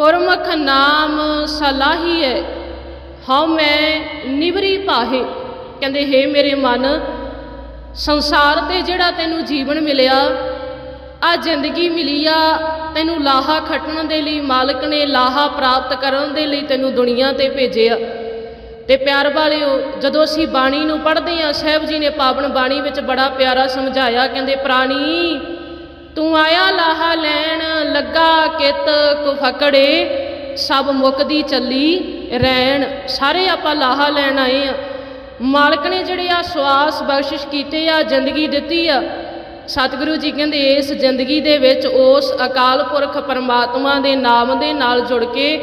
ਗੁਰਮੁਖ ਨਾਮ ਸਲਾਹੀਐ, ਹਉ ਮੈਂ ਨਿਵਰੀ ਪਾਹੇ। ਕਹਿੰਦੇ, ਹੇ ਮੇਰੇ ਮਨ, ਸੰਸਾਰ ਤੇ ਜਿਹੜਾ ਤੈਨੂੰ ਜੀਵਨ ਮਿਲਿਆ ਆ ਜ਼ਿੰਦਗੀ ਮਿਲੀ ਆ, ਤੈਨੂੰ ਲਾਹਾ ਖੱਟਣ ਦੇ ਲਈ, ਮਾਲਕ ਨੇ ਲਾਹਾ ਪ੍ਰਾਪਤ ਕਰਨ ਦੇ ਲਈ ਤੈਨੂੰ ਦੁਨੀਆ ਤੇ ਭੇਜਿਆ। ਤੇ ਪਿਆਰ ਵਾਲਿਓ, ਜਦੋਂ ਅਸੀਂ ਬਾਣੀ ਨੂੰ ਪੜ੍ਹਦੇ ਆ ਸਾਹਿਬ ਜੀ ਨੇ ਪਾਵਨ ਬਾਣੀ ਵਿੱਚ ਬੜਾ ਪਿਆਰਾ ਸਮਝਾਇਆ, ਕਹਿੰਦੇ, ਪ੍ਰਾਣੀ ਤੂੰ ਆਇਆ ਲਾਹਾ ਲੈਣ, ਲੱਗਾ ਕਿਤ ਕੁ ਫਕੜੇ। ਸਭ ਮੁਕਦੀ ਚੱਲੀ ਰਹਿਣ ਸਾਰੇ ਆਪਾਂ ਲਾਹਾ ਲੈਣ ਆਏ ਆ। ਮਾਲਕ ਨੇ ਜਿਹੜੇ ਆ ਸਵਾਸ ਬਖਸ਼ਿਸ਼ ਕੀਤੇ ਆ, ਜ਼ਿੰਦਗੀ ਦਿੱਤੀ ਆ। ਸਤਿਗੁਰੂ ਜੀ ਕਹਿੰਦੇ, ਇਸ ਜ਼ਿੰਦਗੀ ਦੇ ਵਿੱਚ ਉਸ ਅਕਾਲ ਪੁਰਖ ਪਰਮਾਤਮਾ ਦੇ ਨਾਮ ਦੇ ਨਾਲ ਜੁੜ ਕੇ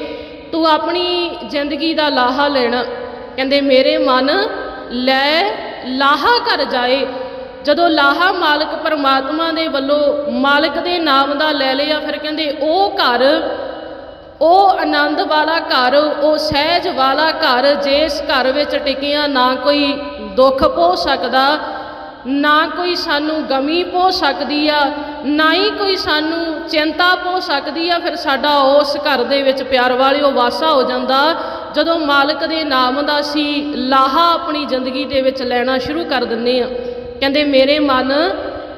ਤੂੰ ਆਪਣੀ ਜ਼ਿੰਦਗੀ ਦਾ ਲਾਹਾ ਲੈਣਾ। ਕਹਿੰਦੇ, ਮੇਰੇ ਮਨ ਲੈ ਲਾਹਾ ਕਰ ਜਾਏ ਜਦੋਂ ਲਾਹਾ ਮਾਲਕ ਪਰਮਾਤਮਾ ਦੇ ਵੱਲੋਂ ਮਾਲਕ ਦੇ ਨਾਮ ਦਾ ਲੈ ਲਿਆ, ਫਿਰ ਕਹਿੰਦੇ, ਉਹ ਘਰ, ਉਹ ਆਨੰਦ ਵਾਲਾ ਘਰ, ਉਹ ਸਹਿਜ ਵਾਲਾ ਘਰ, ਜਿਸ ਘਰ ਵਿੱਚ ਟਿਕਿਆ ਨਾ ਕੋਈ ਦੁੱਖ ਪੋ ਸਕਦਾ, ਨਾ ਕੋਈ ਸਾਨੂੰ ਗਮੀ ਪੋ ਸਕਦੀ ਆ, ਨਾ ਹੀ ਕੋਈ ਸਾਨੂੰ ਚਿੰਤਾ ਪੋ ਸਕਦੀ ਆ, ਫਿਰ ਸਾਡਾ ਉਸ ਘਰ ਦੇ ਵਿੱਚ ਪਿਆਰ ਵਾਲਿਓ ਵਾਸਾ ਹੋ ਜਾਂਦਾ। ਜਦੋਂ ਮਾਲਕ ਦੇ ਨਾਮ ਦਾ ਸੀ ਲਾਹਾ ਆਪਣੀ ਜ਼ਿੰਦਗੀ ਦੇ ਵਿੱਚ ਲੈਣਾ ਸ਼ੁਰੂ ਕਰ ਦਿੰਨੇ ਆ ਕਹਿੰਦੇ, ਮੇਰੇ ਮਨ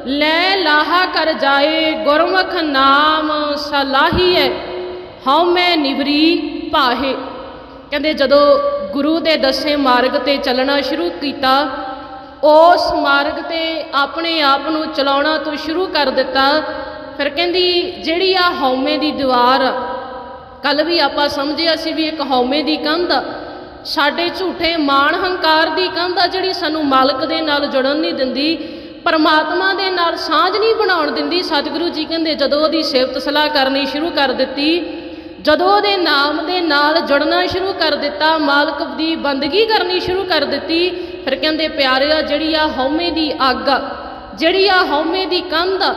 ਲੈ ਲਾਹਾ ਕਰ ਜਾਏ, ਗੁਰਮੁਖ ਨਾਮ ਸਲਾਹੀਐ ਹਉ ਮੈਂ ਨਿਵਰੀ ਪਾਹੇ ਕਹਿੰਦੇ, ਜਦੋਂ ਗੁਰੂ ਦੇ ਦੱਸੇ ਮਾਰਗ ਤੇ ਚੱਲਣਾ ਸ਼ੁਰੂ ਕੀਤਾ, ਉਸ ਮਾਰਗ ਤੇ ਆਪਣੇ ਆਪ ਨੂੰ ਚਲਾਉਣਾ ਤੋਂ ਸ਼ੁਰੂ ਕਰ ਦਿੱਤਾ। ਫਿਰ ਕਹਿੰਦੀ, ਜਿਹੜੀ ਆ ਹਉਮੈ ਦੀ ਦੀਵਾਰ ਕੱਲ ਵੀ ਆਪਾਂ ਸਮਝਿਆ ਸੀ ਵੀ ਇੱਕ ਹਉਮੈ ਦੀ ਕੰਧ ਆ ਸਾਡੇ ਝੂਠੇ ਮਾਣ ਹੰਕਾਰ ਦੀ ਕੰਧ ਆ ਜਿਹੜੀ ਸਾਨੂੰ ਮਾਲਕ ਦੇ ਨਾਲ ਜੁੜਨ ਨਹੀਂ ਦਿੰਦੀ ਪਰਮਾਤਮਾ ਦੇ ਨਾਲ ਸਾਂਝ ਨਹੀਂ ਬਣਾਉਣ ਦਿੰਦੀ। ਸਤਿਗੁਰੂ ਜੀ ਕਹਿੰਦੇ ਜਦੋਂ ਉਹਦੀ ਸਿਫਤ ਸਲਾਹ ਕਰਨੀ ਸ਼ੁਰੂ ਕਰ ਦਿੱਤੀ ਜਦੋਂ ਉਹਦੇ ਨਾਮ ਦੇ ਨਾਲ ਜੁੜਨਾ ਸ਼ੁਰੂ ਕਰ ਦਿੱਤਾ ਮਾਲਕ ਦੀ ਬੰਦਗੀ ਕਰਨੀ ਸ਼ੁਰੂ ਕਰ ਦਿੱਤੀ ਫਿਰ ਕਹਿੰਦੇ ਪਿਆਰਿਆ ਜਿਹੜੀ ਆ ਹਉਮੈ ਦੀ ਅੱਗ ਆ, ਜਿਹੜੀ ਆ ਹਉਮੈ ਦੀ ਕੰਧ ਆ,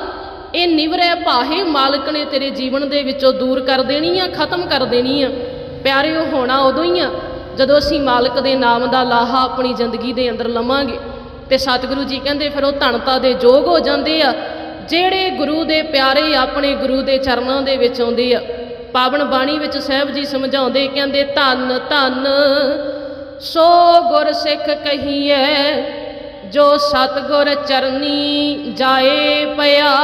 ਇਹ ਨਿਵਰੇ ਭਾਹੇ ਮਾਲਕ ਨੇ ਤੇਰੇ ਜੀਵਨ ਦੇ ਵਿੱਚੋਂ ਦੂਰ ਕਰ ਦੇਣੀ ਆ ਖਤਮ ਕਰ ਦੇਣੀ ਆ। ਪਿਆਰਿਓ ਹੋਣਾ ਉਦੋਂ ਹੀ ਆ ਜਦੋਂ ਅਸੀਂ ਮਾਲਕ ਦੇ ਨਾਮ ਦਾ ਲਾਹਾ ਆਪਣੀ ਜ਼ਿੰਦਗੀ ਦੇ ਅੰਦਰ ਲਵਾਂਗੇ, ਤੇ ਸਤਿਗੁਰੂ ਜੀ ਕਹਿੰਦੇ, ਫਿਰ ਉਹ ਧਨਤਾ ਦੇ ਯੋਗ ਹੋ ਜਾਂਦੇ ਆ। ਜਿਹੜੇ ਗੁਰੂ ਦੇ ਪਿਆਰੇ ਆਪਣੇ ਗੁਰੂ ਦੇ ਚਰਨਾਂ ਦੇ ਵਿੱਚ ਆਉਂਦੇ ਆ, ਪਾਵਨ ਬਾਣੀ ਵਿੱਚ ਸਾਹਿਬ ਜੀ ਸਮਝਾਉਂਦੇ, ਕਹਿੰਦੇ, ਧੰਨ ਧੰਨ, ਸੋ ਗੁਰ ਸਿੱਖ ਕਹੀਐ, ਜੋ ਸਤਗੁਰ ਚਰਨੀ ਜਾਏ ਪਿਆ।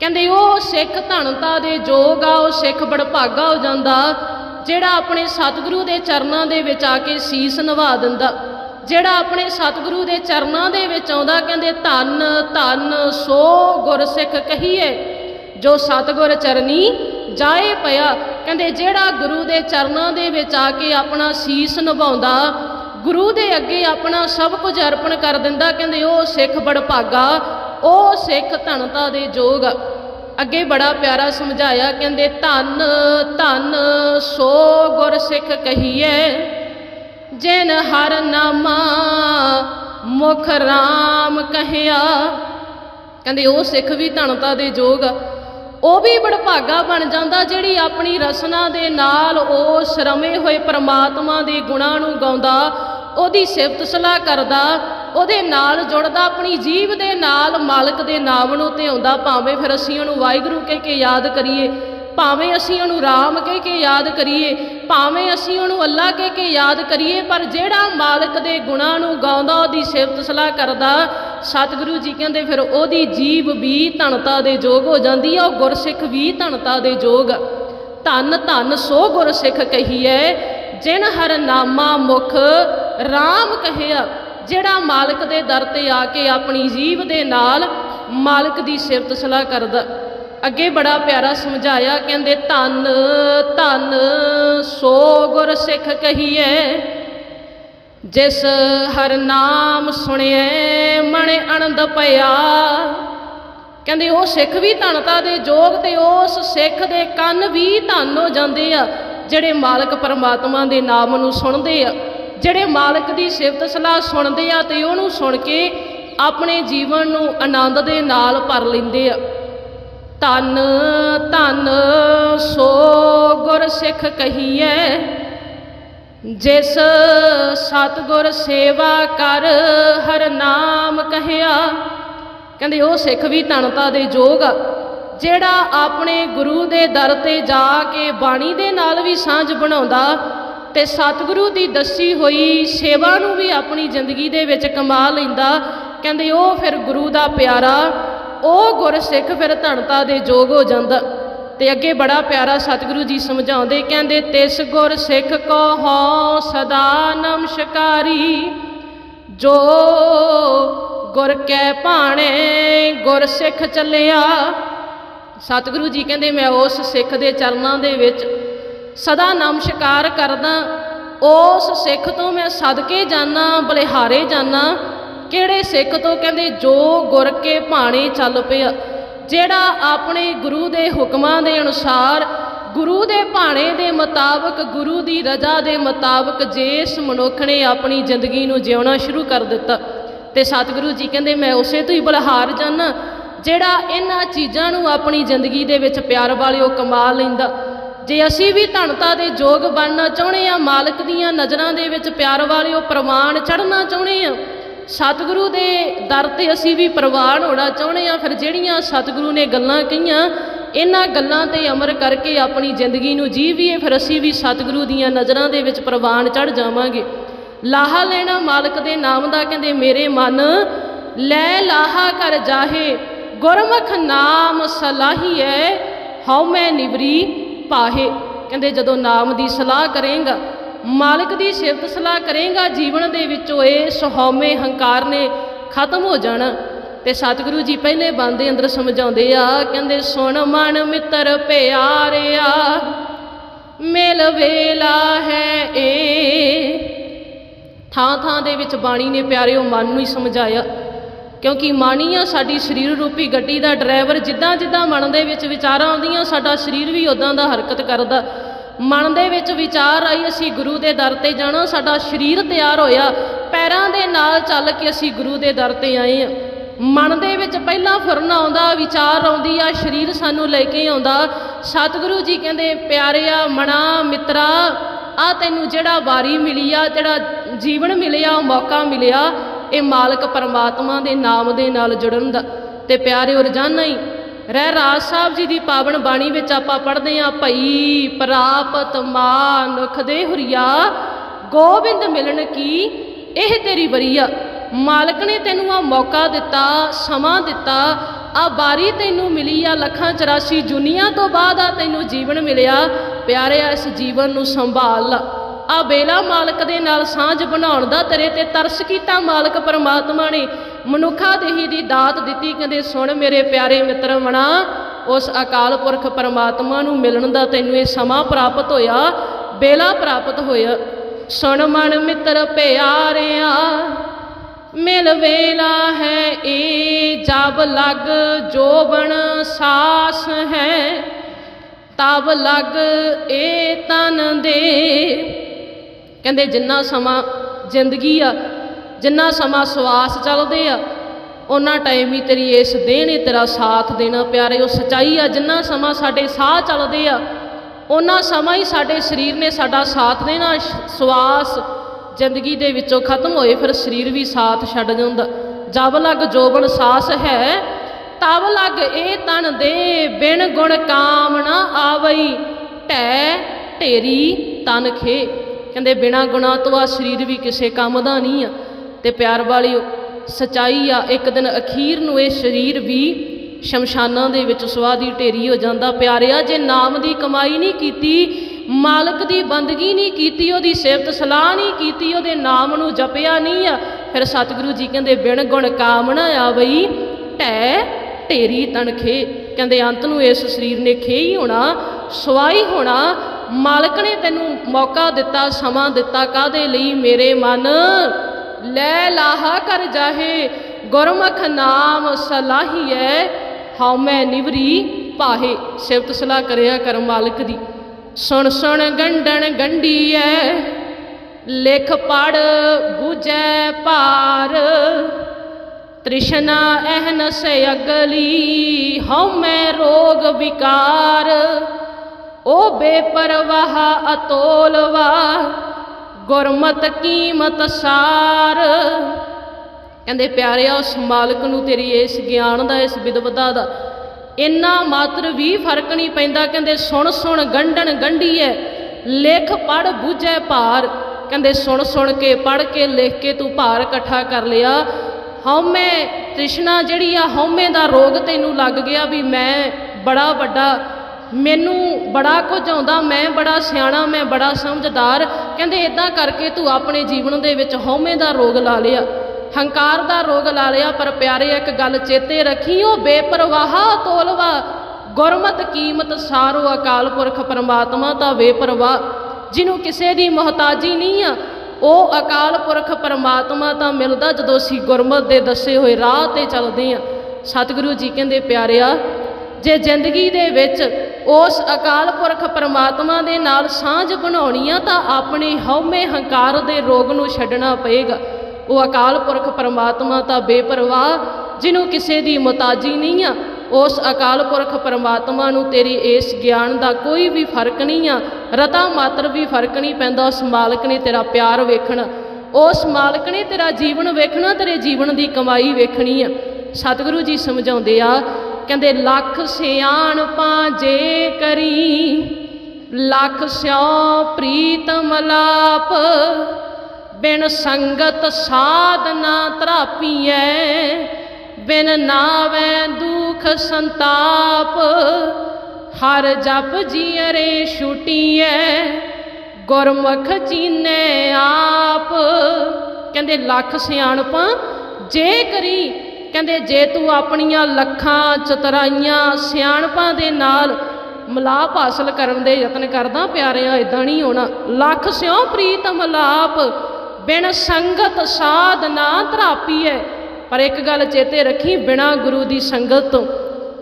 ਕਹਿੰਦੇ, ਉਹ ਸਿੱਖ ਧਨਤਾ ਦੇ ਜੋਗ ਆ, ਉਹ ਸਿੱਖ ਬੜਭਾਗਾ ਹੋ ਜਾਂਦਾ। ਜਿਹੜਾ ਆਪਣੇ ਸਤਿਗੁਰੂ ਦੇ ਚਰਨਾਂ ਦੇ ਵਿੱਚ ਆ ਕੇ ਸੀਸ ਨਿਵਾ ਦਿੰਦਾ, ਜਿਹੜਾ ਆਪਣੇ ਸਤਿਗੁਰੂ ਦੇ ਚਰਨਾਂ ਦੇ ਵਿੱਚ ਆਉਂਦਾ, ਕਹਿੰਦੇ, ਧੰਨ ਧੰਨ ਸੋ ਗੁਰਸਿੱਖ ਕਹੀਏ, ਜੋ ਸਤਿਗੁਰ ਚਰਨੀ ਜਾਏ ਪਿਆ। ਕਹਿੰਦੇ, ਜਿਹੜਾ ਗੁਰੂ ਦੇ ਚਰਨਾਂ ਦੇ ਵਿੱਚ ਆ ਕੇ ਆਪਣਾ ਸੀਸ ਨਿਭਾਉਂਦਾ ਗੁਰੂ ਦੇ ਅੱਗੇ ਆਪਣਾ ਸਭ ਕੁਝ ਅਰਪਣ ਕਰ ਦਿੰਦਾ, ਕਹਿੰਦੇ, ਉਹ ਸਿੱਖ ਬੜ ਭਾਗਾ ਉਹ ਸਿੱਖ ਧਨਤਾ ਦੇ ਯੋਗ ਆ। ਅੱਗੇ ਬੜਾ ਪਿਆਰਾ ਸਮਝਾਇਆ, ਕਹਿੰਦੇ, ਧਨ ਧਨ ਸੋ ਗੁਰ ਸਿੱਖ ਕਹੀਏ ਜਿਨ ਹਰ ਨਾਮਾ ਮੁਖ ਰਾਮ ਕਹਿਆ। ਕਹਿੰਦੇ, ਉਹ ਸਿੱਖ ਵੀ ਧਨਤਾ ਦੇ ਯੋਗ ਆ। ਉਹ ਵੀ ਬੜਭਾਗਾ ਬਣ ਜਾਂਦਾ, ਜਿਹੜੀ ਆਪਣੀ ਰਸਨਾ ਦੇ ਨਾਲ ਉਹ ਰਮੇ ਹੋਏ ਪ੍ਰਮਾਤਮਾ ਦੇ ਗੁਣਾਂ ਨੂੰ ਗਾਉਂਦਾ। ਉਹਦੀ ਸਿਫਤ ਸਲਾਹ ਕਰਦਾ, ਉਹਦੇ ਨਾਲ ਜੁੜਦਾ, ਆਪਣੀ ਜੀਵ ਦੇ ਨਾਲ, ਮਾਲਕ ਦੇ ਨਾਮ ਨੂੰ ਧਿਆਉਂਦਾ ਭਾਵੇਂ ਫਿਰ ਅਸੀਂ ਉਹਨੂੰ ਵਾਹਿਗੁਰੂ ਕਹਿ ਕੇ ਯਾਦ ਕਰੀਏ, ਭਾਵੇਂ ਅਸੀਂ ਉਹਨੂੰ ਰਾਮ ਕਹਿ ਕੇ ਯਾਦ ਕਰੀਏ, ਭਾਵੇਂ ਅਸੀਂ ਉਹਨੂੰ ਅੱਲਾ ਕਹਿ ਕੇ ਯਾਦ ਕਰੀਏ, ਪਰ ਜਿਹੜਾ ਮਾਲਕ ਦੇ ਗੁਣਾਂ ਨੂੰ ਗਾਉਂਦਾ, ਉਹਦੀ ਸਿਫਤ ਸਲਾਹ ਕਰਦਾ, ਸਤਿਗੁਰੂ ਜੀ ਕਹਿੰਦੇ ਫਿਰ ਉਹਦੀ ਜੀਵ ਵੀ ਧਨਤਾ ਦੇ ਯੋਗ ਹੋ ਜਾਂਦੀ ਆ, ਉਹ ਗੁਰਸਿੱਖ ਵੀ ਧਨਤਾ ਦੇ ਯੋਗ ਆ। ਧੰਨ ਧੰਨ ਸੋ ਗੁਰਸਿੱਖ ਕਹੀਐ, ਜਿਨ ਹਰ ਨਾਮਾ ਮੁਖ RAM ਕਹਿਆ ਜਿਹੜਾ ਮਾਲਕ ਦੇ ਦਰ ਤੇ ਆ ਕੇ ਆਪਣੀ ਜੀਵ ਦੇ ਨਾਲ ਮਾਲਕ ਦੀ ਸਿਫਤ ਸਲਾਹ ਕਰਦਾ। ਅੱਗੇ ਬੜਾ ਪਿਆਰਾ ਸਮਝਾਇਆ, ਕਹਿੰਦੇ, ਧੰਨ ਧੰਨ ਸੋ ਗੁਰ ਗੁਰਸਿੱਖ ਕਹੀਐ, ਜਿਸ ਹਰ ਨਾਮ ਸੁਣਿਐ ਮਨ ਆਨੰਦ ਪਿਆ ਕਹਿੰਦੇ, ਉਹ ਸਿੱਖ ਵੀ ਧਨਤਾ ਦੇ ਯੋਗ ਤੇ ਉਸ ਸਿੱਖ ਦੇ ਕੰਨ ਵੀ ਧਨ ਹੋ ਜਾਂਦੇ ਆ, ਜਿਹੜੇ ਮਾਲਕ ਪਰਮਾਤਮਾ ਦੇ ਨਾਮ ਨੂੰ ਸੁਣਦੇ ਆ। ਜਿਹੜੇ ਮਾਲਕ ਦੀ ਸਿਫਤ ਸਲਾਹ ਸੁਣਦੇ ਆ ਤੇ ਉਹਨੂੰ ਸੁਣ ਕੇ ਆਪਣੇ ਜੀਵਨ ਨੂੰ ਆਨੰਦ ਦੇ ਨਾਲ ਭਰ ਲੈਂਦੇ ਆ। ਧੰਨ ਧੰਨ ਸੋ ਗੁਰ ਸਿੱਖ ਕਹੀਐ, ਜਿਸ ਸਤਗੁਰ ਸੇਵਾ ਕਰ ਹਰ ਨਾਮ ਕਹਿਆ। ਕਹਿੰਦੇ ਉਹ ਸਿੱਖ ਵੀ ਧਨਤਾ ਦੇ ਯੋਗ ਆ। ਜਿਹੜਾ ਆਪਣੇ ਗੁਰੂ ਦੇ ਦਰ ਤੇ ਜਾ ਕੇ ਬਾਣੀ ਦੇ ਨਾਲ ਵੀ ਸਾਂਝ ਬਣਾਉਂਦਾ ਤੇ ਸਤਿਗੁਰੂ ਦੀ ਦੱਸੀ ਹੋਈ ਸੇਵਾ ਨੂੰ ਵੀ ਆਪਣੀ ਜ਼ਿੰਦਗੀ ਦੇ ਵਿੱਚ ਕਮਾ ਲੈਂਦਾ। ਕਹਿੰਦੇ ਉਹ ਫਿਰ ਗੁਰੂ ਦਾ ਪਿਆਰਾ, ਉਹ ਗੁਰਸਿੱਖ ਫਿਰ ਧਨਤਾ ਦੇ ਯੋਗ ਹੋ ਜਾਂਦਾ। ਤੇ ਅੱਗੇ ਬੜਾ ਪਿਆਰਾ ਸਤਿਗੁਰੂ ਜੀ ਸਮਝਾਉਂਦੇ, ਕਹਿੰਦੇ ਤਿਸ ਗੁਰ ਸਿੱਖ ਕੋ ਹੋ ਸਦਾ ਨਮਸਕਾਰੀ, ਜੋ ਗੁਰ ਕੈ ਭਾਣੇ ਗੁਰ ਸਿੱਖ ਚੱਲਿਆ। ਸਤਿਗੁਰੂ ਜੀ ਕਹਿੰਦੇ ਮੈਂ ਉਸ ਸਿੱਖ ਦੇ ਚਰਨਾਂ ਦੇ ਵਿੱਚ ਸਦਾ ਨਮਸਕਾਰ ਕਰਦਾ ਉਸ ਸਿੱਖ ਤੋਂ ਮੈਂ ਸਦਕੇ ਜਾਣਾ ਬਲਿਹਾਰੇ ਜਾਣਾ ਕਿਹੜੇ ਸਿੱਖ ਤੋਂ? ਕਹਿੰਦੇ, ਜੋ ਗੁਰ ਕੇ ਭਾਣੇ ਚੱਲ ਪਿਆ। ਜਿਹੜਾ ਆਪਣੇ ਗੁਰੂ ਦੇ ਹੁਕਮਾਂ ਦੇ ਅਨੁਸਾਰ ਗੁਰੂ ਦੇ ਭਾਣੇ ਦੇ ਮੁਤਾਬਕ, ਗੁਰੂ ਦੀ ਰਜ਼ਾ ਦੇ ਮੁਤਾਬਕ ਜਿਸ ਮਨੁੱਖ ਨੇ ਆਪਣੀ ਜ਼ਿੰਦਗੀ ਨੂੰ ਜਿਉਣਾ ਸ਼ੁਰੂ ਕਰ ਦਿੱਤਾ। ਤੇ ਸਤਿਗੁਰੂ ਜੀ ਕਹਿੰਦੇ, ਮੈਂ ਉਸੇ ਤੋਂ ਹੀ ਬਲਹਾਰ ਜਾਣਾ ਜਿਹੜਾ ਇਹਨਾਂ ਚੀਜ਼ਾਂ ਨੂੰ ਆਪਣੀ ਜ਼ਿੰਦਗੀ ਦੇ ਵਿੱਚ ਪਿਆਰ ਵਾਲਿਓ ਕਮਾ ਲੈਂਦਾ। ਜੇ ਅਸੀਂ ਵੀ ਧਨਤਾ ਦੇ ਯੋਗ ਬਣਨਾ ਚਾਹੁੰਦੇ ਆ ਮਾਲਕ ਦੀਆਂ ਨਜ਼ਰਾਂ ਦੇ ਵਿੱਚ ਪਿਆਰ ਵਾਲਿਓ ਪ੍ਰਵਾਨ ਚੜ੍ਹਨਾ ਚਾਹੁੰਦੇ ਆ ਸਤਿਗੁਰੂ ਦੇ ਦਰ ਤੇ ਅਸੀਂ ਵੀ ਪ੍ਰਵਾਨ ਹੋਣਾ ਚਾਹੁੰਦੇ ਆ ਫਿਰ ਜਿਹੜੀਆਂ ਸਤਿਗੁਰੂ ਨੇ ਗੱਲਾਂ ਕਹੀਆਂ, ਇਹਨਾਂ ਗੱਲਾਂ ਤੇ ਅਮਰ ਕਰਕੇ ਆਪਣੀ ਜ਼ਿੰਦਗੀ ਨੂੰ ਜੀਵੀਏ, ਫਿਰ ਅਸੀਂ ਵੀ ਸਤਿਗੁਰੂ ਦੀਆਂ ਨਜ਼ਰਾਂ ਦੇ ਵਿੱਚ ਪ੍ਰਵਾਨ ਚੜ ਜਾਵਾਂਗੇ। ਲਾਹਾ ਲੈਣਾ ਮਾਲਕ ਦੇ ਨਾਮ ਦਾ, ਕਹਿੰਦੇ, ਮੇਰੇ ਮਨ, ਲੈ ਲਾਹਾ ਕਰ ਜਾਹੇ, ਗੁਰਮੁਖ ਨਾਮ ਸਲਾਹੀਐ, ਹਉ ਮੈਂ ਨਿਵਰੀ ਪਾਹੇ। ਕਹਿੰਦੇ, ਜਦੋਂ ਨਾਮ ਦੀ ਸਲਾਹ ਕਰੇਗਾ, ਮਾਲਕ ਦੀ ਸਿਫਤ ਸਲਾਹ ਕਰੇਗਾ, ਜੀਵਨ ਦੇ ਵਿੱਚੋਂ ਇਹ ਸੁਹੌਮੇ ਹੰਕਾਰ ਨੇ ਖਤਮ ਹੋ ਜਾਣ। ਤੇ ਸਤਿਗੁਰੂ ਜੀ ਪਹਿਲੇ ਬੰਦੇ ਅੰਦਰ ਸਮਝਾਉਂਦੇ ਆ, ਕਹਿੰਦੇ, ਸੁਣ ਮਨ ਮਿੱਤਰ ਪਿਆਰਿਆ, ਮਿਲ ਵੇਲਾ ਹੈ ਏ। ਥਾਂ ਥਾਂ ਦੇ ਵਿੱਚ ਬਾਣੀ ਨੇ ਪਿਆਰਿਓ ਮਨ ਨੂੰ ਹੀ ਸਮਝਾਇਆ। ਕਿਉਂਕਿ ਮਾਣੀ ਆ ਸਾਡੀ ਸਰੀਰ ਰੂਪੀ ਗੱਡੀ ਦਾ ਡਰਾਈਵਰ ਜਿੱਦਾਂ ਜਿੱਦਾਂ ਮਨ ਦੇ ਵਿੱਚ ਵਿਚਾਰਾਂ ਆਉਂਦੀਆਂ, ਸਾਡਾ ਸਰੀਰ ਵੀ ਉਦਾਂ ਦਾ ਹਰਕਤ ਕਰਦਾ। ਮਨ ਦੇ ਵਿੱਚ ਵਿਚਾਰ ਆਈ, ਅਸੀਂ ਗੁਰੂ ਦੇ ਦਰ ਤੇ ਜਾਣਾ, ਸਾਡਾ ਸਰੀਰ ਤਿਆਰ ਹੋਇਆ। ਪੈਰਾਂ ਦੇ ਨਾਲ ਚੱਲ ਕੇ ਅਸੀਂ ਗੁਰੂ ਦੇ ਦਰ ਤੇ ਆਏ ਆ ਮਨ ਦੇ ਵਿੱਚ ਪਹਿਲਾਂ ਫੁਰਨ ਆਉਂਦਾ, ਵਿਚਾਰ ਆਉਂਦੀ ਆ, ਸਰੀਰ ਸਾਨੂੰ ਲੈ ਕੇ ਆਉਂਦਾ। ਸਤਿਗੁਰੂ ਜੀ ਕਹਿੰਦੇ, ਪਿਆਰਿਆ ਮਣਾ ਮਿੱਤਰਾ ਆ ਤੈਨੂੰ ਜਿਹੜਾ ਵਾਰੀ ਮਿਲੀ ਆ, ਜਿਹੜਾ ਜੀਵਨ ਮਿਲਿਆ ਮੌਕਾ ਮਿਲਿਆ। ਇਹ ਮਾਲਕ ਪਰਮਾਤਮਾ ਦੇ ਨਾਮ ਦੇ ਨਾਲ ਜੁੜਨ ਦਾ। ਤੇ ਪਿਆਰਿਓ ਰੋਜ਼ਾਨਾ ਹੀ, ਰਹਿ ਰਾਜ ਸਾਹਿਬ ਜੀ ਦੀ ਪਾਵਨ ਬਾਣੀ ਵਿੱਚ ਆਪਾਂ ਪੜ੍ਹਦੇ ਆਂ ਭਈ ਪ੍ਰਾਪਤ ਮਾਨੁਖ ਦੇ ਹੁਰੀਆ, ਗੋਬਿੰਦ ਮਿਲਣ ਕੀ, ਇਹ ਤੇਰੀ ਬਰੀਆ ਮਾਲਕ ਨੇ ਤੈਨੂੰ ਆ ਮੌਕਾ ਦਿੱਤਾ, ਸਮਾਂ ਦਿੱਤਾ ਆ ਬਾਰੀ ਤੈਨੂੰ ਮਿਲੀ ਆ ਲੱਖਾਂ 84 ਜੁਨੀਆਂ ਤੋਂ ਬਾਅਦ ਆ ਤੈਨੂੰ ਜੀਵਨ ਮਿਲਿਆ। ਪਿਆਰਿਆ ਇਸ ਜੀਵਨ ਨੂੰ ਸੰਭਾਲ ਲਾ। ਆ ਬੇਲਾ ਮਾਲਕ ਦੇ ਨਾਲ ਸਾਂਝ ਬਣਾਉਣ ਦਾ ਤੇਰੇ ਤੇ ਤਰਸ ਕੀਤਾ ਮਾਲਕ ਪਰਮਾਤਮਾ ਨੇ। ਮਨੁੱਖਾ ਦੇਹੀ ਦੀ ਦਾਤ ਦਿੱਤੀ, ਕਹਿੰਦੇ, ਸੁਣ ਮੇਰੇ ਪਿਆਰੇ ਮਿੱਤਰ ਮਣਾ ਉਸ ਅਕਾਲ ਪੁਰਖ ਪਰਮਾਤਮਾ ਨੂੰ ਮਿਲਣ ਦਾ ਤੈਨੂੰ ਇਹ ਸਮਾਂ ਪ੍ਰਾਪਤ ਹੋਇਆ ਬੇਲਾ ਪ੍ਰਾਪਤ ਹੋਇਆ। ਸੁਣ ਮਨ ਮਿੱਤਰ ਪਿਆਰਿਆ, ਮਿਲ ਵੇਲਾ ਹੈ ਏ, ਜਬ ਲਗ ਜੋਬਨ ਸਾਸ ਹੈ, ਤਬ ਲਗ ਏ ਤਨ ਦੇ ਕਹਿੰਦੇ ਜਿੰਨਾ ਸਮਾਂ ਜ਼ਿੰਦਗੀ ਆ, ਜਿੰਨਾ ਸਮਾਂ ਸਵਾਸ ਚੱਲਦੇ ਆ ਉਹਨਾਂ ਟਾਈਮ ਹੀ ਤੇਰੀ ਇਸ ਦੇਹ ਨੇ ਤੇਰਾ ਸਾਥ ਦੇਣਾ ਪਿਆਰੇ, ਉਹ ਸਚਾਈ ਆ, ਜਿੰਨਾ ਸਮਾਂ ਸਾਡੇ ਸਾਹ ਚੱਲਦੇ ਆ ਉਹਨਾਂ ਸਮਾਂ ਹੀ ਸਾਡੇ ਸਰੀਰ ਨੇ ਸਾਡਾ ਸਾਥ ਦੇਣਾ ਸਵਾਸ ਜ਼ਿੰਦਗੀ ਦੇ ਵਿੱਚੋਂ ਖਤਮ ਹੋਏ, ਫਿਰ ਸਰੀਰ ਵੀ ਸਾਥ ਛੱਡ ਜਾਂਦਾ। ਜਬ ਲਗ ਜੋਬਨ ਸਾਸ ਹੈ, ਤਬ ਲਗ ਇਹ ਤਨ ਦੇ ਬਿਨ ਗੁਣ ਕਾਮ ਨਾ ਆਵਈ ਢੈ ਢੇਰੀ ਤਨ ਖੇ। ਕਹਿੰਦੇ ਬਿਨਾ ਗੁਣਾ ਤੋਂ ਆ ਸਰੀਰ ਵੀ ਕਿਸੇ ਕੰਮ ਦਾ ਨਹੀਂ ਆ। ਤੇ ਪਿਆਰ ਵਾਲਿਓ, ਸਚਾਈ ਆ, ਇੱਕ ਦਿਨ ਅਖੀਰ ਨੂੰ ਇਹ ਸਰੀਰ ਵੀ ਸ਼ਮਸ਼ਾਨਾਂ ਦੇ ਵਿੱਚ ਸਵਾਦੀ ਢੇਰੀ ਹੋ ਜਾਂਦਾ। ਪਿਆਰਿਆ, ਜੇ ਨਾਮ ਦੀ ਕਮਾਈ ਨਹੀਂ ਕੀਤੀ, ਮਾਲਕ ਦੀ ਬੰਦਗੀ ਨਹੀਂ ਕੀਤੀ, ਉਹਦੀ ਸਿਫਤ ਸਲਾਹ ਨਹੀਂ ਕੀਤੀ, ਉਹਦੇ ਨਾਮ ਨੂੰ ਜਪਿਆ ਨਹੀਂ ਆ, ਫਿਰ ਸਤਿਗੁਰੂ ਜੀ ਕਹਿੰਦੇ, ਬਿਨ ਗੁਣ ਕਾਮਣਾ ਆ ਬਈ ਢੈ ਢੇਰੀ ਤਨਖੇ ਕਹਿੰਦੇ, ਅੰਤ ਨੂੰ ਇਸ ਸਰੀਰ ਨੇ ਖੇ ਹੀ ਹੋਣਾ, ਸਵਾਈ ਹੋਣਾ ਮਾਲਕ ਨੇ ਤੈਨੂੰ ਮੌਕਾ ਦਿੱਤਾ, ਸਮਾਂ ਦਿੱਤਾ ਕਾਦੇ ਲਈ ਮੇਰੇ ਮਨ? ਲੈ ਲਾਹਾ ਕਰ ਜਾਹੇ, ਗੁਰਮੁਖ ਨਾਮ ਸਲਾਹੀਐ, ਹਉ ਮੈਂ ਨਿਵਰੀ ਪਾਹੇ ਸਿਫਤ ਸਲਾਹ ਕਰਿਆ ਕਰ ਮਾਲਕ ਦੀ। ਸੁਣ ਸੁਣ ਗੰਡਣ ਗੰਡੀਐ, ਲਿਖ ਪੜ ਬੁਝੈ ਭਾਰ। ਤ੍ਰਿਸ਼ਨਾ ਅਹਨਸ ਅਗਲੀ, ਹਉ ਮੈਂ ਰੋਗ ਵਿਕਾਰ। ਉਹ ਬੇਪਰਵਾਹ ਅਤੋਲਵਾ, ਗੁਰਮਤ ਕੀਮਤ ਸਾਰ। ਕਹਿੰਦੇ ਪਿਆਰਿਆ ਉਸ ਮਾਲਕ ਨੂੰ ਤੇਰੀ ਇਸ ਗਿਆਨ ਦਾ, ਇਸ ਵਿਦਵਤਾ ਦਾ ਇੰਨਾ ਮਾਤਰ ਵੀ ਫ਼ਰਕ ਨਹੀਂ ਪੈਂਦਾ। ਕਹਿੰਦੇ, ਸੁਣ ਸੁਣ, ਗੰਢਣ ਗੰਢੀ ਗੰਢੀਐ, ਲਿਖ ਪੜ ਬੁਝੈ, ਭਾਰ। ਕਹਿੰਦੇ, ਸੁਣ ਸੁਣ ਕੇ ਪੜ ਕੇ, ਲਿਖ ਕੇ ਤੂੰ ਭਾਰ ਇਕੱਠਾ ਕਰ ਲਿਆ। ਹਉਮੈ ਤ੍ਰਿਸ਼ਨਾ ਜਿਹੜੀ ਆ, ਹਉਮੈ ਦਾ ਰੋਗ ਤੈਨੂੰ ਲੱਗ ਗਿਆ ਵੀ ਮੈਂ ਬੜਾ ਵੱਡਾ ਮੈਨੂੰ ਬੜਾ ਕੁਝ ਆਉਂਦਾ, ਮੈਂ ਬੜਾ ਸਿਆਣਾ, ਮੈਂ ਬੜਾ ਸਮਝਦਾਰ। ਕਹਿੰਦੇ ਇਦਾਂ ਕਰਕੇ ਤੂੰ ਆਪਣੇ ਜੀਵਨ ਦੇ ਵਿੱਚ ਹਉਮੈ ਦਾ ਰੋਗ ਲਾ ਲਿਆ, ਹੰਕਾਰ ਦਾ ਰੋਗ ਲਾ ਲਿਆ, ਪਰ ਪਿਆਰੇ, ਇੱਕ ਗੱਲ ਚੇਤੇ ਰੱਖੀ ਉਹ ਬੇਪਰਵਾਹ ਤੋਲਵਾ, ਗੁਰਮਤ ਕੀਮਤ ਸਾਰੋ ਅਕਾਲ ਪੁਰਖ ਪਰਮਾਤਮਾ ਤਾਂ ਬੇਪਰਵਾਹ। ਜਿਹਨੂੰ ਕਿਸੇ ਦੀ ਮੁਹਤਾਜੀ ਨਹੀਂ ਆ, ਉਹ ਅਕਾਲ ਪੁਰਖ ਪਰਮਾਤਮਾ ਤਾਂ ਮਿਲਦਾ ਜਦੋਂ ਅਸੀਂ ਗੁਰਮਤ ਦੇ ਦੱਸੇ ਹੋਏ ਰਾਹ ਤੇ ਚੱਲਦੇ ਆ। ਸਤਿਗੁਰੂ ਜੀ ਕਹਿੰਦੇ, ਪਿਆਰਿਆ, ਜੇ ਜ਼ਿੰਦਗੀ ਦੇ ਵਿੱਚ ਉਸ ਅਕਾਲ ਪੁਰਖ ਪਰਮਾਤਮਾ ਦੇ ਨਾਲ ਸਾਂਝ ਬਣਾਉਣੀ ਆ ਤਾਂ ਆਪਣੇ ਹਉਮੈ ਹੰਕਾਰ ਦੇ ਰੋਗ ਨੂੰ ਛੱਡਣਾ ਪਏਗਾ। ਉਹ ਅਕਾਲ ਪੁਰਖ ਪਰਮਾਤਮਾ ਤਾਂ ਬੇਪਰਵਾਹ, ਜਿਹਨੂੰ ਕਿਸੇ ਦੀ ਮੁਤਾਜੀ ਨਹੀਂ ਆ। ਉਸ ਅਕਾਲ ਪੁਰਖ ਪਰਮਾਤਮਾ ਨੂੰ ਤੇਰੀ ਇਸ ਗਿਆਨ ਦਾ ਕੋਈ ਵੀ ਫ਼ਰਕ ਨਹੀਂ ਆ। ਰਤਾ ਮਾਤਰ ਵੀ ਫ਼ਰਕ ਨਹੀਂ ਪੈਂਦਾ। ਉਸ ਮਾਲਕ ਨੇ ਤੇਰਾ ਪਿਆਰ ਵੇਖਣਾ। ਉਸ ਮਾਲਕ ਨੇ ਤੇਰਾ ਜੀਵਨ ਵੇਖਣਾ। ਤੇਰੇ ਜੀਵਨ ਦੀ ਕਮਾਈ ਵੇਖਣੀ ਆ। ਸਤਿਗੁਰੂ ਜੀ ਸਮਝਾਉਂਦੇ ਆ ਕਹਿੰਦੇ, ਲੱਖ ਸਿਆਣਪਾਂ ਜੇ ਕਰੀ, ਲੱਖ ਸਿਉ ਪ੍ਰੀਤਮ ਲਾਪ, ਬਿਨ ਸੰਗਤ ਸਾਧਨਾ ਤਰਾਪੀਐ, ਬਿਨ ਨਾਵੈ ਦੁਖ ਸੰਤਾਪ, ਹਰ ਜਪ ਜੀਅਰੇ ਛੁਟੀਐ, ਗੁਰਮੁਖ ਚੀਨੈ ਆਪ। ਕਹਿੰਦੇ, ਲੱਖ ਸਿਆਣਪਾਂ, ਜੇ ਕਰੀ ਕਹਿੰਦੇ, ਜੇ ਤੂੰ ਆਪਣੀਆਂ ਲੱਖਾਂ ਚਤਰਾਈਆਂ ਸਿਆਣਪਾਂ ਦੇ ਨਾਲ ਮਲਾਪ ਹਾਸਲ ਕਰਨ ਦੇ ਯਤਨ ਕਰਦਾ, ਪਿਆਰਿਆਂ ਇਦਾਂ ਨਹੀਂ ਹੋਣਾ। ਲੱਖ ਸਿਉ ਪ੍ਰੀਤ ਮਲਾਪ, ਬਿਨ ਸੰਗਤ ਸਾਧ ਨਾ ਧਰਾਪੀ ਹੈ ਪਰ ਇੱਕ ਗੱਲ ਚੇਤੇ ਰੱਖੀ, ਬਿਨਾ ਗੁਰੂ ਦੀ ਸੰਗਤ ਤੋਂ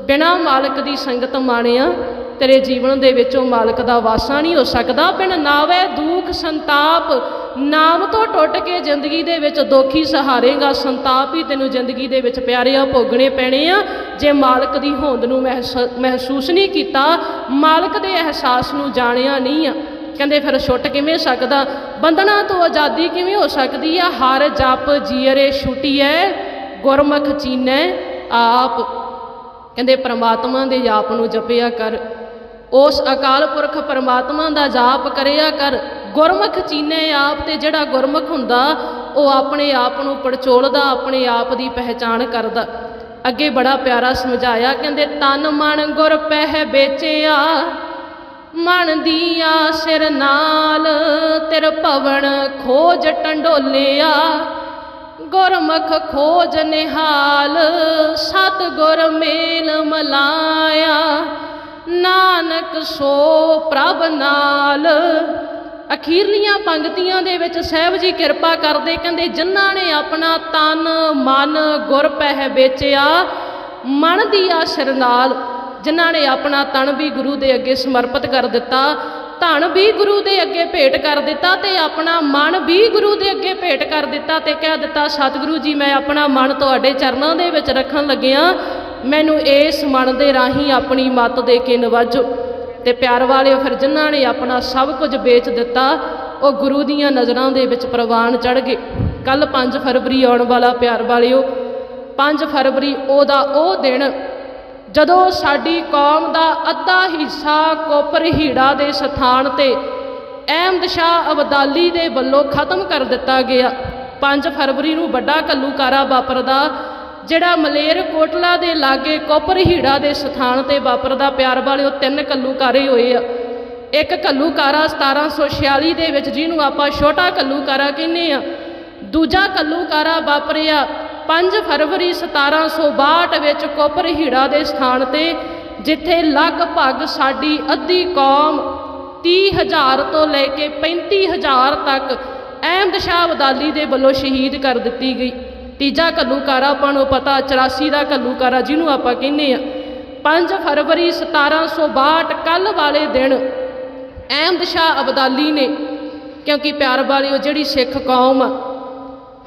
ਬਿਨਾ ਮਾਲਕ ਦੀ ਸੰਗਤ ਮਾਣਿਆ, ਤੇਰੇ ਜੀਵਨ ਦੇ ਵਿੱਚੋਂ ਮਾਲਕ ਦਾ ਵਾਸਾ ਨਹੀਂ ਹੋ ਸਕਦਾ। ਬਿਨ ਨਾਵੇ ਦੂਖ ਸੰਤਾਪ, ਨਾਮ ਤੋਂ ਟੁੱਟ ਕੇ ਜ਼ਿੰਦਗੀ ਦੇ ਵਿੱਚ ਦੁੱਖ ਸਹਾਰੇਗਾ। ਸੰਤਾਪ ਹੀ ਤੈਨੂੰ ਜ਼ਿੰਦਗੀ ਦੇ ਵਿੱਚ ਪਿਆਰਿਆ ਭੋਗਣੇ ਪੈਣੇ ਆ। ਜੇ ਮਾਲਕ ਦੀ ਹੋਂਦ ਨੂੰ ਮਹਿਸ- ਮਹਿਸੂਸ ਨਹੀਂ ਕੀਤਾ, ਮਾਲਕ ਦੇ ਅਹਿਸਾਸ ਨੂੰ ਜਾਣਿਆ ਨਹੀਂ ਆ। ਕਹਿੰਦੇ ਫਿਰ ਛੁੱਟ ਕਿਵੇਂ ਸਕਦਾ? ਬੰਧਨਾਂ ਤੋਂ ਆਜ਼ਾਦੀ ਕਿਵੇਂ ਹੋ ਸਕਦੀ ਆ? ਹਰ ਜਪ ਜੀਅਰੇ ਛੁਟੀਐ, ਗੁਰਮੁਖ ਚੀਨੈ ਆਪ। ਕਹਿੰਦੇ ਪ੍ਰਮਾਤਮਾ ਦੇ ਜਾਪ ਨੂੰ ਜਪਿਆ ਕਰ। ਉਸ ਅਕਾਲ ਪੁਰਖ ਪਰਮਾਤਮਾ ਦਾ ਜਾਪ ਕਰਿਆ ਕਰ। ਗੁਰਮੁਖ ਚੀਨੇ ਆਪ ਤੇ ਜਿਹੜਾ ਗੁਰਮੁਖ ਹੁੰਦਾ, ਉਹ ਆਪਣੇ ਆਪ ਨੂੰ ਪੜਚੋਲਦਾ, ਆਪਣੇ ਆਪ ਦੀ ਪਹਿਚਾਣ ਕਰਦਾ। ਅੱਗੇ ਬੜਾ ਪਿਆਰਾ ਸਮਝਾਇਆ, ਕਹਿੰਦੇ, ਤਨ ਮਨ ਗੁਰ ਪਹਿ ਵੇਚਿਆ, ਮਨ ਦੀਆ ਸਿਰ ਨਾਲ ਤਿਰ ਭਵਨ ਖੋਜ ਟੰਡੋਲਿਆ। ਗੁਰਮੁਖ ਖੋਜ ਨਿਹਾਲ ਸਤ ਗੁਰ ਮੇਲ ਮਲਾਇਆ। ਨਾਨਕ ਸੋ ਪ੍ਰਭ ਨਾਲ ਅਖੀਰਲੀਆਂ ਪੰਗਤੀਆਂ ਦੇ ਵਿੱਚ ਸਾਹਿਬ ਜੀ ਕਿਰਪਾ ਕਰਦੇ, ਕਹਿੰਦੇ, ਜਿਨ੍ਹਾਂ ਨੇ ਆਪਣਾ ਤਨ, ਮਨ, ਗੁਰ, ਪਹਿ ਵੇਚਿਆ, ਮਨ ਦੀ ਆਸਰ ਨਾਲ ਜਿਨ੍ਹਾਂ ਨੇ ਆਪਣਾ ਤਨ ਵੀ ਗੁਰੂ ਦੇ ਅੱਗੇ ਸਮਰਪਿਤ ਕਰ ਦਿੱਤਾ, ਧਨ ਵੀ ਗੁਰੂ ਦੇ ਅੱਗੇ ਭੇਟ ਕਰ ਦਿੱਤਾ ਤੇ ਆਪਣਾ ਮਨ ਵੀ ਗੁਰੂ ਦੇ ਅੱਗੇ ਭੇਟ ਕਰ ਦਿੱਤਾ ਤੇ ਕਹਿ ਦਿੱਤਾ, ਸਤਿਗੁਰੂ ਜੀ, ਮੈਂ ਆਪਣਾ ਮਨ ਤੁਹਾਡੇ ਚਰਨਾਂ ਦੇ ਵਿੱਚ ਰੱਖਣ ਲੱਗਿਆ, ਮੈਨੂੰ ਇਸ ਮਨ ਦੇ ਰਾਹੀਂ ਆਪਣੀ ਮੱਤ ਦੇ ਕੇ ਨਵਾਜੋ। ਤੇ ਪਿਆਰ ਵਾਲਿਓ, ਫਿਰ ਜਿਨ੍ਹਾਂ ਨੇ ਆਪਣਾ ਸਭ ਕੁਝ ਵੇਚ ਦਿੱਤਾ, ਉਹ ਗੁਰੂ ਦੀਆਂ ਨਜ਼ਰਾਂ ਦੇ ਵਿੱਚ ਪ੍ਰਵਾਨ ਚੜ ਗਏ। ਕੱਲ 5 ਫਰਵਰੀ ਆਉਣ ਵਾਲਾ ਪਿਆਰ ਵਾਲਿਓ 5 ਫਰਵਰੀ ਉਹਦਾ ਉਹ ਦਿਨ, ਜਦੋਂ ਸਾਡੀ ਕੌਮ ਦਾ ਅੱਧਾ ਹਿੱਸਾ ਕੋਪਰ ਹੀੜਾ ਦੇ ਸਥਾਨ ਤੇ ਅਹਿਮਦ ਸ਼ਾਹ ਅਬਦਾਲੀ ਦੇ ਵੱਲੋਂ ਖਤਮ ਕਰ ਦਿੱਤਾ ਗਿਆ। 5 ਫਰਵਰੀ ਨੂੰ ਵੱਡਾ ਕੱਲੂਕਾਰਾ ਵਾਪਰਦਾ ਜਿਹੜਾ ਮਲੇਰ ਕੋਟਲਾ ਦੇ ਲਾਗੇ ਕੋਪਰ ਹੀੜਾ ਦੇ ਸਥਾਨ ਤੇ ਵਾਪਰਦਾ ਪਿਆਰ ਵਾਲਿਓ ਤਿੰਨ ਕੱਲੂਕਾਰੇ ਹੋਏ ਆ। ਇੱਕ ਕੱਲੂਕਾਰਾ 1746 ਦੇ ਵਿੱਚ ਜਿਹਨੂੰ ਆਪਾਂ ਛੋਟਾ ਕੱਲੂਕਾਰਾ ਕਹਿੰਦੇ ਆ। ਦੂਜਾ ਕੱਲੂਕਾਰਾ ਵਾਪਰਿਆ 5 ਫਰਵਰੀ 1762 ਵਿੱਚ ਕੋਪਰ ਹੀੜਾ ਦੇ ਸਥਾਨ ਤੇ, ਜਿੱਥੇ ਲਗਭਗ ਸਾਡੀ ਅੱਧੀ ਕੌਮ 30000 ਤੋਂ ਲੈ ਕੇ 35000 ਤੱਕ ਅਹਿਮਦ ਸ਼ਾਹ ਅਬਦਾਲੀ ਦੇ ਵੱਲੋਂ ਸ਼ਹੀਦ ਕਰ ਦਿੱਤੀ ਗਈ। ਤੀਜਾ ਘੱਲੂਕਾਰਾ ਆਪਾਂ ਨੂੰ ਪਤਾ 84 ਦਾ ਘੱਲੂਕਾਰਾ ਜਿਹਨੂੰ ਆਪਾਂ ਕਹਿੰਦੇ ਆ। 5 ਫਰਵਰੀ 1762 ਕੱਲ ਵਾਲੇ ਦਿਨ ਅਹਿਮਦ ਸ਼ਾਹ ਅਬਦਾਲੀ ਨੇ, ਕਿਉਂਕਿ ਪਿਆਰ ਵਾਲੀ ਉਹ ਜਿਹੜੀ ਸਿੱਖ ਕੌਮ ਆ,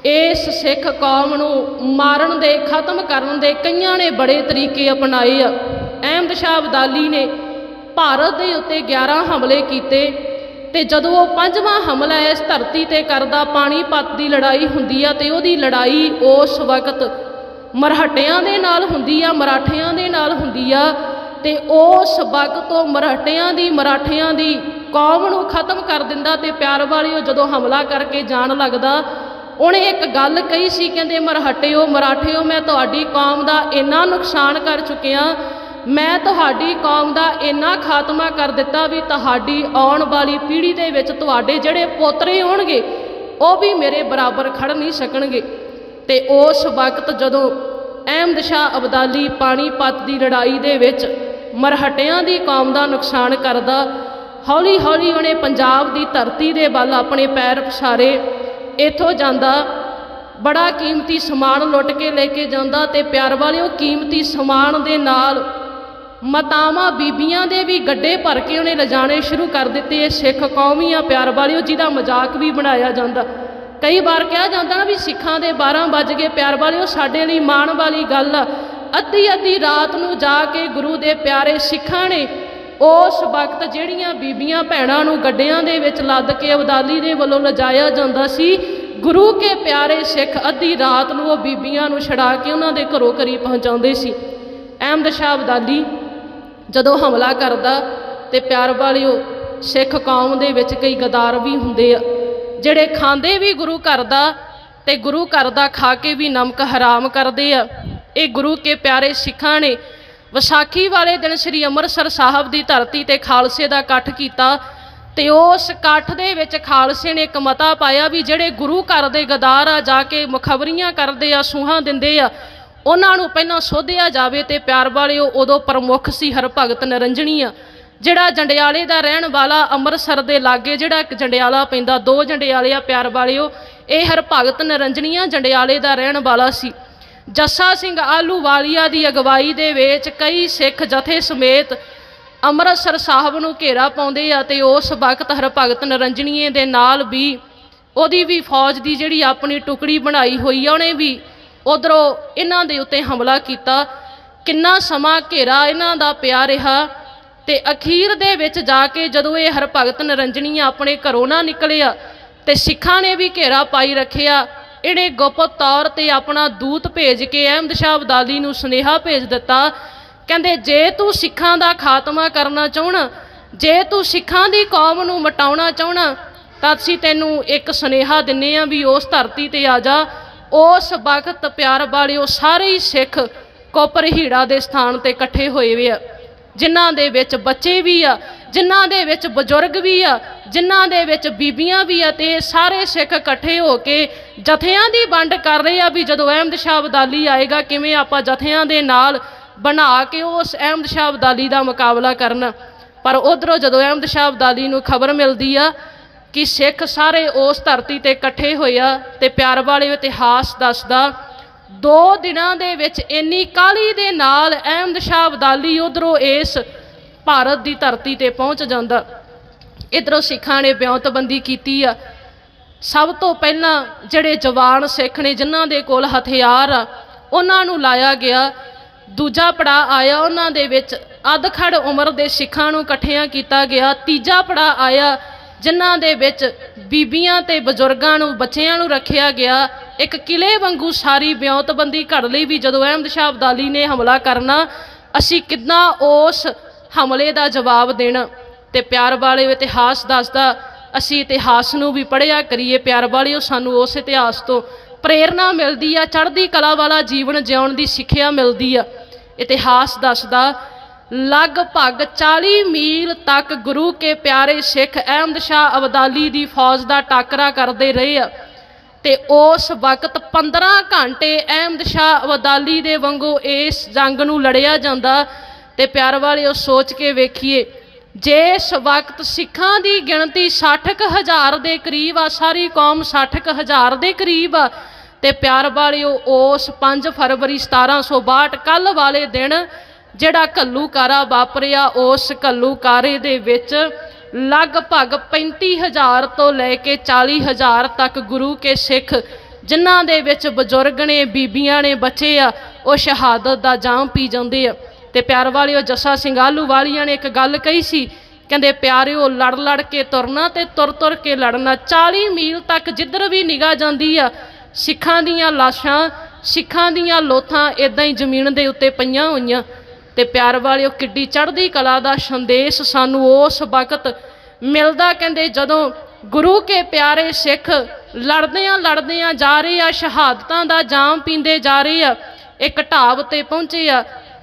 ਇਸ ਸਿੱਖ ਕੌਮ ਨੂੰ ਮਾਰਨ ਦੇ, ਖਤਮ ਕਰਨ ਦੇ ਕਈਆਂ ਨੇ ਬੜੇ ਤਰੀਕੇ ਅਪਣਾਏ ਆ। ਅਹਿਮਦ ਸ਼ਾਹ ਅਬਦਾਲੀ ਨੇ ਭਾਰਤ ਦੇ ਉੱਤੇ 11 ਹਮਲੇ ਕੀਤੇ। ਤੇ ਜਦੋਂ ਉਹ ਪੰਜਵਾਂ ਹਮਲਾ ਇਸ ਧਰਤੀ ਤੇ ਕਰਦਾ ਪਾਣੀਪਤ ਦੀ ਲੜਾਈ ਹੁੰਦੀ ਆ ਤੇ ਉਹਦੀ ਲੜਾਈ ਉਸ ਵਕਤ ਮਰਹਟਿਆਂ ਦੇ ਨਾਲ ਹੁੰਦੀ ਆ, ਮਰਾਠਿਆਂ ਦੇ ਨਾਲ ਹੁੰਦੀ ਆ ਤੇ ਉਸ ਵਕਤ ਉਹ ਮਰਾਠਿਆਂ ਦੀ ਮਰਾਠਿਆਂ ਦੀ ਕੌਮ ਨੂੰ ਖਤਮ ਕਰ ਦਿੰਦਾ ਤੇ ਪਿਆਰ ਵਾਲਿਓ ਜਦੋਂ ਹਮਲਾ ਕਰਕੇ ਜਾਣ ਲੱਗਦਾ, ਉਹਨੇ ਇੱਕ ਗੱਲ ਕਹੀ ਸੀ, ਕਹਿੰਦੇ ਮਰਹਟਿਓ, ਮਰਾਠਿਓ, ਮੈਂ ਤੁਹਾਡੀ ਕੌਮ ਦਾ ਇੰਨਾ ਨੁਕਸਾਨ ਕਰ ਚੁੱਕਿਆ ਮੈਂ ਤੁਹਾਡੀ ਕੌਮ ਦਾ ਇੰਨਾ ਖਾਤਮਾ ਕਰ ਦਿੱਤਾ ਵੀ ਤੁਹਾਡੀ ਆਉਣ ਵਾਲੀ ਪੀੜ੍ਹੀ ਦੇ ਵਿੱਚ ਤੁਹਾਡੇ ਜਿਹੜੇ ਪੋਤਰੇ ਹੋਣਗੇ, ਉਹ ਵੀ ਮੇਰੇ ਬਰਾਬਰ ਖੜ ਨਹੀਂ ਸਕਣਗੇ। ਤੇ ਉਸ ਵਕਤ ਜਦੋਂ ਅਹਿਮਦ ਸ਼ਾਹ ਅਬਦਾਲੀ ਪਾਣੀਪਤ ਦੀ ਲੜਾਈ ਦੇ ਵਿੱਚ ਮਰਹਟਿਆਂ ਦੀ ਕੌਮ ਦਾ ਨੁਕਸਾਨ ਕਰਦਾ ਹੌਲੀ ਹੌਲੀ ਉਹਨੇ ਪੰਜਾਬ ਦੀ ਧਰਤੀ ਦੇ ਵੱਲ ਆਪਣੇ ਪੈਰ ਪਸਾਰੇ, ਇੱਥੋਂ ਜਾਂਦਾ, ਬੜਾ ਕੀਮਤੀ ਸਮਾਨ ਲੁੱਟ ਕੇ ਲੈ ਕੇ ਜਾਂਦਾ ਤੇ ਪਿਆਰ ਵਾਲਿਓ ਕੀਮਤੀ ਸਮਾਨ ਦੇ ਨਾਲ ਮਾਤਾਵਾਂ ਬੀਬੀਆਂ ਦੇ ਵੀ ਗੱਡੇ ਭਰ ਕੇ ਉਹਨੇ ਲਿਜਾਣੇ ਸ਼ੁਰੂ ਕਰ ਦਿੱਤੇ। ਇਹ ਸਿੱਖ ਕੌਮੀਆਂ ਪਿਆਰ ਵਾਲਿਓ, ਜਿਹਦਾ ਮਜ਼ਾਕ ਵੀ ਬਣਾਇਆ ਜਾਂਦਾ। ਕਈ ਵਾਰ ਕਿਹਾ ਜਾਂਦਾ ਨਾ ਵੀ ਸਿੱਖਾਂ ਦੇ 12 ਵੱਜ ਗਏ। ਪਿਆਰ ਵਾਲਿਓ, ਸਾਡੇ ਲਈ ਮਾਣ ਵਾਲੀ ਗੱਲ ਆ। ਅੱਧੀ ਅੱਧੀ ਰਾਤ ਨੂੰ ਜਾ ਕੇ ਗੁਰੂ ਦੇ ਪਿਆਰੇ ਸਿੱਖਾਂ ਨੇ ਉਸ ਵਕਤ ਜਿਹੜੀਆਂ ਬੀਬੀਆਂ ਭੈਣਾਂ ਨੂੰ ਗੱਡਿਆਂ ਦੇ ਵਿੱਚ ਲੱਦ ਕੇ ਅਬਦਾਲੀ ਦੇ ਵੱਲੋਂ ਲਿਜਾਇਆ ਜਾਂਦਾ ਸੀ, ਗੁਰੂ ਕੇ ਪਿਆਰੇ ਸਿੱਖ ਅੱਧੀ ਰਾਤ ਨੂੰ ਉਹ ਬੀਬੀਆਂ ਨੂੰ ਛੜਾ ਕੇ ਉਹਨਾਂ ਦੇ ਘਰੋਂ ਘਰੀ ਪਹੁੰਚਾਉਂਦੇ ਸੀ। ਅਹਿਮਦ ਸ਼ਾਹ ਅਬਦਾਲੀ ਜਦੋਂ ਹਮਲਾ ਕਰਦਾ ਤੇ ਪਿਆਰ ਵਾਲਿਓ, ਸਿੱਖ ਕੌਮ ਦੇ ਵਿੱਚ ਕਈ ਗਦਾਰ ਵੀ ਹੁੰਦੇ ਆ। ਜਿਹੜੇ ਖਾਂਦੇ ਵੀ ਗੁਰੂ ਘਰ ਦਾ ਤੇ ਗੁਰੂ ਘਰ ਦਾ ਖਾ ਕੇ ਵੀ ਨਮਕ ਹਰਾਮ ਕਰਦੇ ਆ। ਇਹ ਗੁਰੂ ਕੇ ਪਿਆਰੇ ਸਿੱਖਾਂ ਨੇ ਵਿਸਾਖੀ ਵਾਲੇ ਦਿਨ ਸ੍ਰੀ ਅੰਮ੍ਰਿਤਸਰ ਸਾਹਿਬ ਦੀ ਧਰਤੀ ਤੇ ਖਾਲਸੇ ਦਾ ਇਕੱਠ ਕੀਤਾ ਤੇ ਉਸ ਇਕੱਠ ਦੇ ਵਿੱਚ ਖਾਲਸੇ ਨੇ ਇੱਕ ਮਤਾ ਪਾਇਆ ਵੀ ਜਿਹੜੇ ਗੁਰੂ ਘਰ ਦੇ ਗਦਾਰ ਆ ਜਾ ਕੇ ਮੁਖਬਰੀਆਂ ਕਰਦੇ ਆ, ਸੂਹਾਂ ਦਿੰਦੇ ਆ ਉਹਨਾਂ ਨੂੰ ਪਹਿਲਾਂ ਸੋਧਿਆ ਜਾਵੇ ਤੇ ਪਿਆਰ ਵਾਲਿਓ ਉਦੋਂ ਪ੍ਰਮੁੱਖ ਸੀ ਹਰਭਗਤ ਨਰੰਜਣੀਆ ਜਿਹੜਾ ਜੰਡਿਆਲੇ ਦਾ ਰਹਿਣ ਵਾਲਾ ਅੰਮ੍ਰਿਤਸਰ ਦੇ ਲਾਗੇ ਜਿਹੜਾ ਇੱਕ ਜੰਡਿਆਲਾ ਪੈਂਦਾ, ਦੋ ਜੰਡਿਆਲੇ ਆ ਪਿਆਰ ਵਾਲਿਓ, ਇਹ ਹਰਭਗਤ ਨਰੰਜਣੀਆ ਜੰਡਿਆਲੇ ਦਾ ਰਹਿਣ ਵਾਲਾ ਸੀ। ਜੱਸਾ ਸਿੰਘ ਆਲੂਵਾਲੀਆ ਦੀ ਅਗਵਾਈ ਦੇ ਵਿੱਚ ਕਈ ਸਿੱਖ ਜਥੇ ਸਮੇਤ ਅੰਮ੍ਰਿਤਸਰ ਸਾਹਿਬ ਨੂੰ ਘੇਰਾ ਪਾਉਂਦੇ ਆ ਤੇ ਉਸ ਵਕਤ ਹਰਭਗਤ ਨਰੰਜਣੀਏ ਦੇ ਨਾਲ ਵੀ ਉਹਦੀ ਵੀ ਫੌਜ ਦੀ ਜਿਹੜੀ ਆਪਣੀ ਟੁਕੜੀ ਬਣਾਈ ਹੋਈ ਆ, ਉਹਨੇ ਵੀ ਉਧਰੋਂ ਇਹਨਾਂ ਦੇ ਉੱਤੇ ਹਮਲਾ ਕੀਤਾ। ਕਿੰਨਾ ਸਮਾਂ ਘੇਰਾ ਇਹਨਾਂ ਦਾ ਪਿਆ ਰਿਹਾ ਤੇ ਅਖੀਰ ਦੇ ਵਿੱਚ ਜਾ ਕੇ ਜਦੋਂ ਇਹ ਹਰਭਗਤ ਨਰੰਜਣੀਆ ਆਪਣੇ ਘਰੋਂ ਨਾ ਨਿਕਲਿਆ ਤੇ ਸਿੱਖਾਂ ਨੇ ਵੀ ਘੇਰਾ ਪਾਈ ਰੱਖਿਆ, ਇਹਨੇ ਗੁਪਤ ਤੌਰ ਤੇ ਆਪਣਾ ਦੂਤ ਭੇਜ ਕੇ ਅਹਿਮਦ ਸ਼ਾਹ ਅਬਦਾਲੀ ਨੂੰ ਸੁਨੇਹਾ ਭੇਜ ਦਿੱਤਾ, ਕਹਿੰਦੇ, ਜੇ ਤੂੰ ਸਿੱਖਾਂ ਦਾ ਖਾਤਮਾ ਕਰਨਾ ਚਾਹਣਾ, ਜੇ ਤੂੰ ਸਿੱਖਾਂ ਦੀ ਕੌਮ ਨੂੰ ਮਟਾਉਣਾ ਚਾਹਣਾ, ਤਾਂ ਅਸੀਂ ਤੈਨੂੰ ਇੱਕ ਸੁਨੇਹਾ ਦਿੰਨੇ ਆ ਵੀ ਉਸ ਧਰਤੀ ਤੇ ਆ ਜਾ ਉਸ ਵਕਤ ਪਿਆਰ ਵਾਲਿਓ ਸਾਰੇ ਹੀ ਸਿੱਖ ਕੋਪਰ ਹੀੜਾ ਦੇ ਸਥਾਨ ਤੇ ਇਕੱਠੇ ਹੋਏ ਵੇ ਆ, ਜਿਨ੍ਹਾਂ ਦੇ ਵਿੱਚ ਬੱਚੇ ਵੀ ਆ, ਜਿਨ੍ਹਾਂ ਦੇ ਵਿੱਚ ਬਜ਼ੁਰਗ ਵੀ ਆ, ਜਿਨ੍ਹਾਂ ਦੇ ਵਿੱਚ ਬੀਬੀਆਂ ਵੀ ਆ ਤੇ ਸਾਰੇ ਸਿੱਖ ਇਕੱਠੇ ਹੋ ਕੇ ਜਥਿਆਂ ਦੀ ਵੰਡ ਕਰ ਰਹੇ ਆ ਵੀ ਜਦੋਂ ਅਹਿਮਦ ਸ਼ਾਹ ਅਬਦਾਲੀ ਆਏਗਾ ਕਿਵੇਂ ਆਪਾਂ ਜਥਿਆਂ ਦੇ ਨਾਲ ਬਣਾ ਕੇ ਉਸ ਅਹਿਮਦ ਸ਼ਾਹ ਅਬਦਾਲੀ ਦਾ ਮੁਕਾਬਲਾ ਕਰਨ। ਪਰ ਉਧਰੋਂ ਜਦੋਂ ਅਹਿਮਦ ਸ਼ਾਹ ਅਬਦਾਲੀ ਨੂੰ ਖਬਰ ਮਿਲਦੀ ਆ ਕਿ ਸਿੱਖ ਸਾਰੇ ਉਸ ਧਰਤੀ ਤੇ ਇਕੱਠੇ ਹੋਏ ਆ ਤੇ ਪਿਆਰ ਵਾਲੇ ਇਤਿਹਾਸ ਦੱਸਦਾ, ਦੋ ਦਿਨਾਂ ਦੇ ਵਿੱਚ ਇੰਨੀ ਕਾਲੀ ਦੇ ਨਾਲ ਅਹਿਮਦ ਸ਼ਾਹ ਅਬਦਾਲੀ ਉਧਰੋਂ ਇਸ ਭਾਰਤ ਦੀ ਧਰਤੀ ਤੇ ਪਹੁੰਚ ਜਾਂਦਾ। ਇਧਰੋਂ ਸਿੱਖਾਂ ਨੇ ਬਿਉਂਤਬੰਦੀ ਕੀਤੀ ਆ। ਸਭ ਤੋਂ ਪਹਿਲਾਂ ਜਿਹੜੇ ਜਵਾਨ ਸਿੱਖ ਨੇ, ਜਿਨ੍ਹਾਂ ਦੇ ਕੋਲ ਹਥਿਆਰ ਆ, ਉਹਨਾਂ ਨੂੰ ਲਾਇਆ ਗਿਆ। ਦੂਜਾ ਪੜਾ ਆਇਆ, ਉਹਨਾਂ ਦੇ ਵਿੱਚ ਅਧਖੜ ਉਮਰ ਦੇ ਸਿੱਖਾਂ ਨੂੰ ਇਕੱਠਿਆਂ ਕੀਤਾ ਗਿਆ। ਤੀਜਾ ਪੜਾ ਆਇਆ ਜਿਨ੍ਹਾਂ ਦੇ ਵਿੱਚ ਬੀਬੀਆਂ ਤੇ ਬਜ਼ੁਰਗਾਂ ਨੂੰ, ਬੱਚਿਆਂ ਨੂੰ ਰੱਖਿਆ ਗਿਆ, ਇੱਕ ਕਿਲੇ ਵਾਂਗੂ ਸਾਰੀ ਬਿਉਂਤਬੰਦੀ ਘੜ ਲਈ ਵੀ ਜਦੋਂ ਅਹਿਮਦ ਸ਼ਾਹ ਅਬਦਾਲੀ ਨੇ ਹਮਲਾ ਕਰਨਾ, ਅਸੀਂ ਕਿੱਦਾਂ ਉਸ ਹਮਲੇ ਦਾ ਜਵਾਬ ਦੇਣਾ। ਤੇ ਪਿਆਰ ਵਾਲੇ ਇਤਿਹਾਸ ਦੱਸਦਾ, ਅਸੀਂ ਇਤਿਹਾਸ ਨੂੰ ਵੀ ਪੜ੍ਹਿਆ ਕਰੀਏ, ਪਿਆਰ ਵਾਲਿਓ, ਸਾਨੂੰ ਉਸ ਇਤਿਹਾਸ ਤੋਂ ਪ੍ਰੇਰਣਾ ਮਿਲਦੀ ਆ, ਚੜ੍ਹਦੀ ਕਲਾ ਵਾਲਾ ਜੀਵਨ ਜਿਉਣ ਦੀ ਸਿੱਖਿਆ ਮਿਲਦੀ ਆ। ਇਤਿਹਾਸ ਦੱਸਦਾ ਲਗਭਗ 40 ਮੀਲ ਤੱਕ ਗੁਰੂ ਕੇ ਪਿਆਰੇ ਸਿੱਖ ਅਹਿਮਦ ਸ਼ਾਹ ਅਬਦਾਲੀ ਦੀ ਫੌਜ ਦਾ ਟਾਕਰਾ ਕਰਦੇ ਰਹੇ ਆ। ਤੇ ਉਸ ਵਕਤ 15 ਘੰਟੇ ਅਹਿਮਦ ਸ਼ਾਹ ਅਬਦਾਲੀ ਦੇ ਵਾਂਗੂ ਇਸ ਜੰਗ ਨੂੰ ਲੜਿਆ ਜਾਂਦਾ ਤੇ ਪਿਆਰ ਵਾਲਿਓ ਸੋਚ ਕੇ ਵੇਖੀਏ ਜੇ ਇਸ ਵਕਤ ਸਿੱਖਾਂ ਦੀ ਗਿਣਤੀ 60000 ਦੇ ਕਰੀਬ ਆ, ਸਾਰੀ ਕੌਮ 60000 ਦੇ ਕਰੀਬ ਆ, ਤੇ ਪਿਆਰ ਵਾਲਿਓ ਉਸ 5 ਫਰਵਰੀ 1762 ਕੱਲ ਵਾਲੇ ਦਿਨ ਜਿਹੜਾ ਘੱਲੂਕਾਰਾ ਵਾਪਰਿਆ, ਉਸ ਘੱਲੂਕਾਰੇ ਦੇ ਵਿੱਚ ਲਗਭਗ 35000 ਤੋਂ ਲੈ ਕੇ 40000 ਤੱਕ ਗੁਰੂ ਕੇ ਸਿੱਖ, ਜਿਨ੍ਹਾਂ ਦੇ ਵਿੱਚ ਬਜ਼ੁਰਗ ਨੇ, ਬੀਬੀਆਂ ਨੇ ਬੱਚੇ ਆ, ਉਹ ਸ਼ਹਾਦਤ ਦਾ ਜਾਮ ਪੀ ਜਾਂਦੇ ਆ। ਤੇ ਪਿਆਰ ਵਾਲਿਓ, ਜੱਸਾ ਸਿੰਘ ਆਲੂ ਵਾਲੀਆਂ ਨੇ ਇੱਕ ਗੱਲ ਕਹੀ ਸੀ, ਕਹਿੰਦੇ, ਪਿਆਰਿਓ, ਲੜ ਲੜ ਕੇ ਤੁਰਨਾ ਤੇ ਤੁਰ ਤੁਰ ਕੇ ਲੜਨਾ 40 ਮੀਲ ਤੱਕ ਜਿੱਧਰ ਵੀ ਨਿਗਾਹ ਜਾਂਦੀ ਆ, ਸਿੱਖਾਂ ਦੀਆਂ ਲਾਸ਼ਾਂ, ਸਿੱਖਾਂ ਦੀਆਂ ਲੋਥਾਂ ਇਦਾਂ ਹੀ ਜ਼ਮੀਨ ਦੇ ਉੱਤੇ ਪਈਆਂ ਹੋਈਆਂ। ਤੇ ਪਿਆਰ ਵਾਲਿਓ ਕਿੱਡੀ ਚੜ੍ਹਦੀ ਕਲਾ ਦਾ ਸੰਦੇਸ਼ ਸਾਨੂੰ ਉਸ ਵਕਤ ਮਿਲਦਾ, ਕਹਿੰਦੇ ਜਦੋਂ ਗੁਰੂ ਕੇ ਪਿਆਰੇ ਸਿੱਖ ਲੜਦਿਆਂ ਲੜਦਿਆਂ ਜਾ ਰਹੇ ਆ, ਸ਼ਹਾਦਤਾਂ ਦਾ ਜਾਮ ਪੀਂਦੇ ਜਾ ਰਹੇ ਆ, ਇੱਕ ਢਾਬ ਤੇ ਪਹੁੰਚੇ ਆ,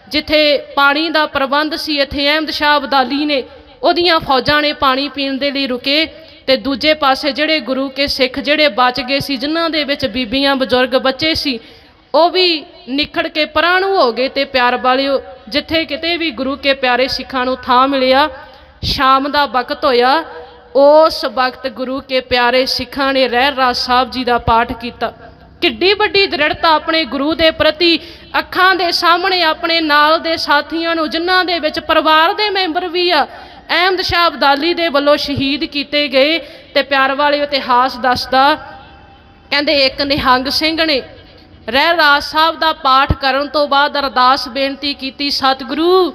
ਜਿੱਥੇ ਪਾਣੀ ਦਾ ਪ੍ਰਬੰਧ ਸੀ, ਇੱਥੇ ਅਹਿਮਦ ਸ਼ਾਹ ਅਬਦਾਲੀ ਨੇ ਉਹਦੀਆਂ ਫੌਜਾਂ ਨੇ ਪਾਣੀ ਪੀਣ ਦੇ ਲਈ ਰੁਕੇ ਤੇ ਦੂਜੇ ਪਾਸੇ ਜਿਹੜੇ ਗੁਰੂ ਕੇ ਸਿੱਖ ਜਿਹੜੇ ਬਚ ਗਏ ਸੀ, ਜਿਨ੍ਹਾਂ ਦੇ ਵਿੱਚ ਬੀਬੀਆਂ, ਬਜ਼ੁਰਗ ਬੱਚੇ ਸੀ, ਉਹ ਵੀ ਨਿਖੜ ਕੇ ਪਰਾਂ ਨੂੰ ਹੋ ਗਏ ਤੇ ਪਿਆਰ ਵਾਲਿਓ ਜਿੱਥੇ ਕਿਤੇ ਵੀ ਗੁਰੂ ਕੇ ਪਿਆਰੇ ਸਿੱਖਾਂ ਨੂੰ ਥਾਂ ਮਿਲਿਆ, ਸ਼ਾਮ ਦਾ ਵਕਤ ਹੋਇਆ, ਉਸ ਵਕਤ ਗੁਰੂ ਕੇ ਪਿਆਰੇ ਸਿੱਖਾਂ ਨੇ ਰਹਿ ਰਾਜ ਸਾਹਿਬ ਜੀ ਦਾ ਪਾਠ ਕੀਤਾ। ਕਿੱਡੀ ਵੱਡੀ ਦ੍ਰਿੜਤਾ ਆਪਣੇ ਗੁਰੂ ਦੇ ਪ੍ਰਤੀ, ਅੱਖਾਂ ਦੇ ਸਾਹਮਣੇ ਆਪਣੇ ਨਾਲ ਦੇ ਸਾਥੀਆਂ ਨੂੰ, ਜਿਨ੍ਹਾਂ ਦੇ ਵਿੱਚ ਪਰਿਵਾਰ ਦੇ ਮੈਂਬਰ ਵੀ ਆ, ਅਹਿਮਦ ਸ਼ਾਹ ਅਬਦਾਲੀ ਦੇ ਵੱਲੋਂ ਸ਼ਹੀਦ ਕੀਤੇ ਗਏ ਤੇ ਪਿਆਰ ਵਾਲੇ ਇਤਿਹਾਸ ਦੱਸਦਾ, ਕਹਿੰਦੇ ਇੱਕ ਨਿਹੰਗ ਸਿੰਘ ਨੇ ਰਹਿ ਰਾਜ ਸਾਹਿਬ ਦਾ ਪਾਠ ਕਰਨ ਤੋਂ ਬਾਅਦ ਅਰਦਾਸ ਬੇਨਤੀ ਕੀਤੀ, ਸਤਿਗੁਰੂ,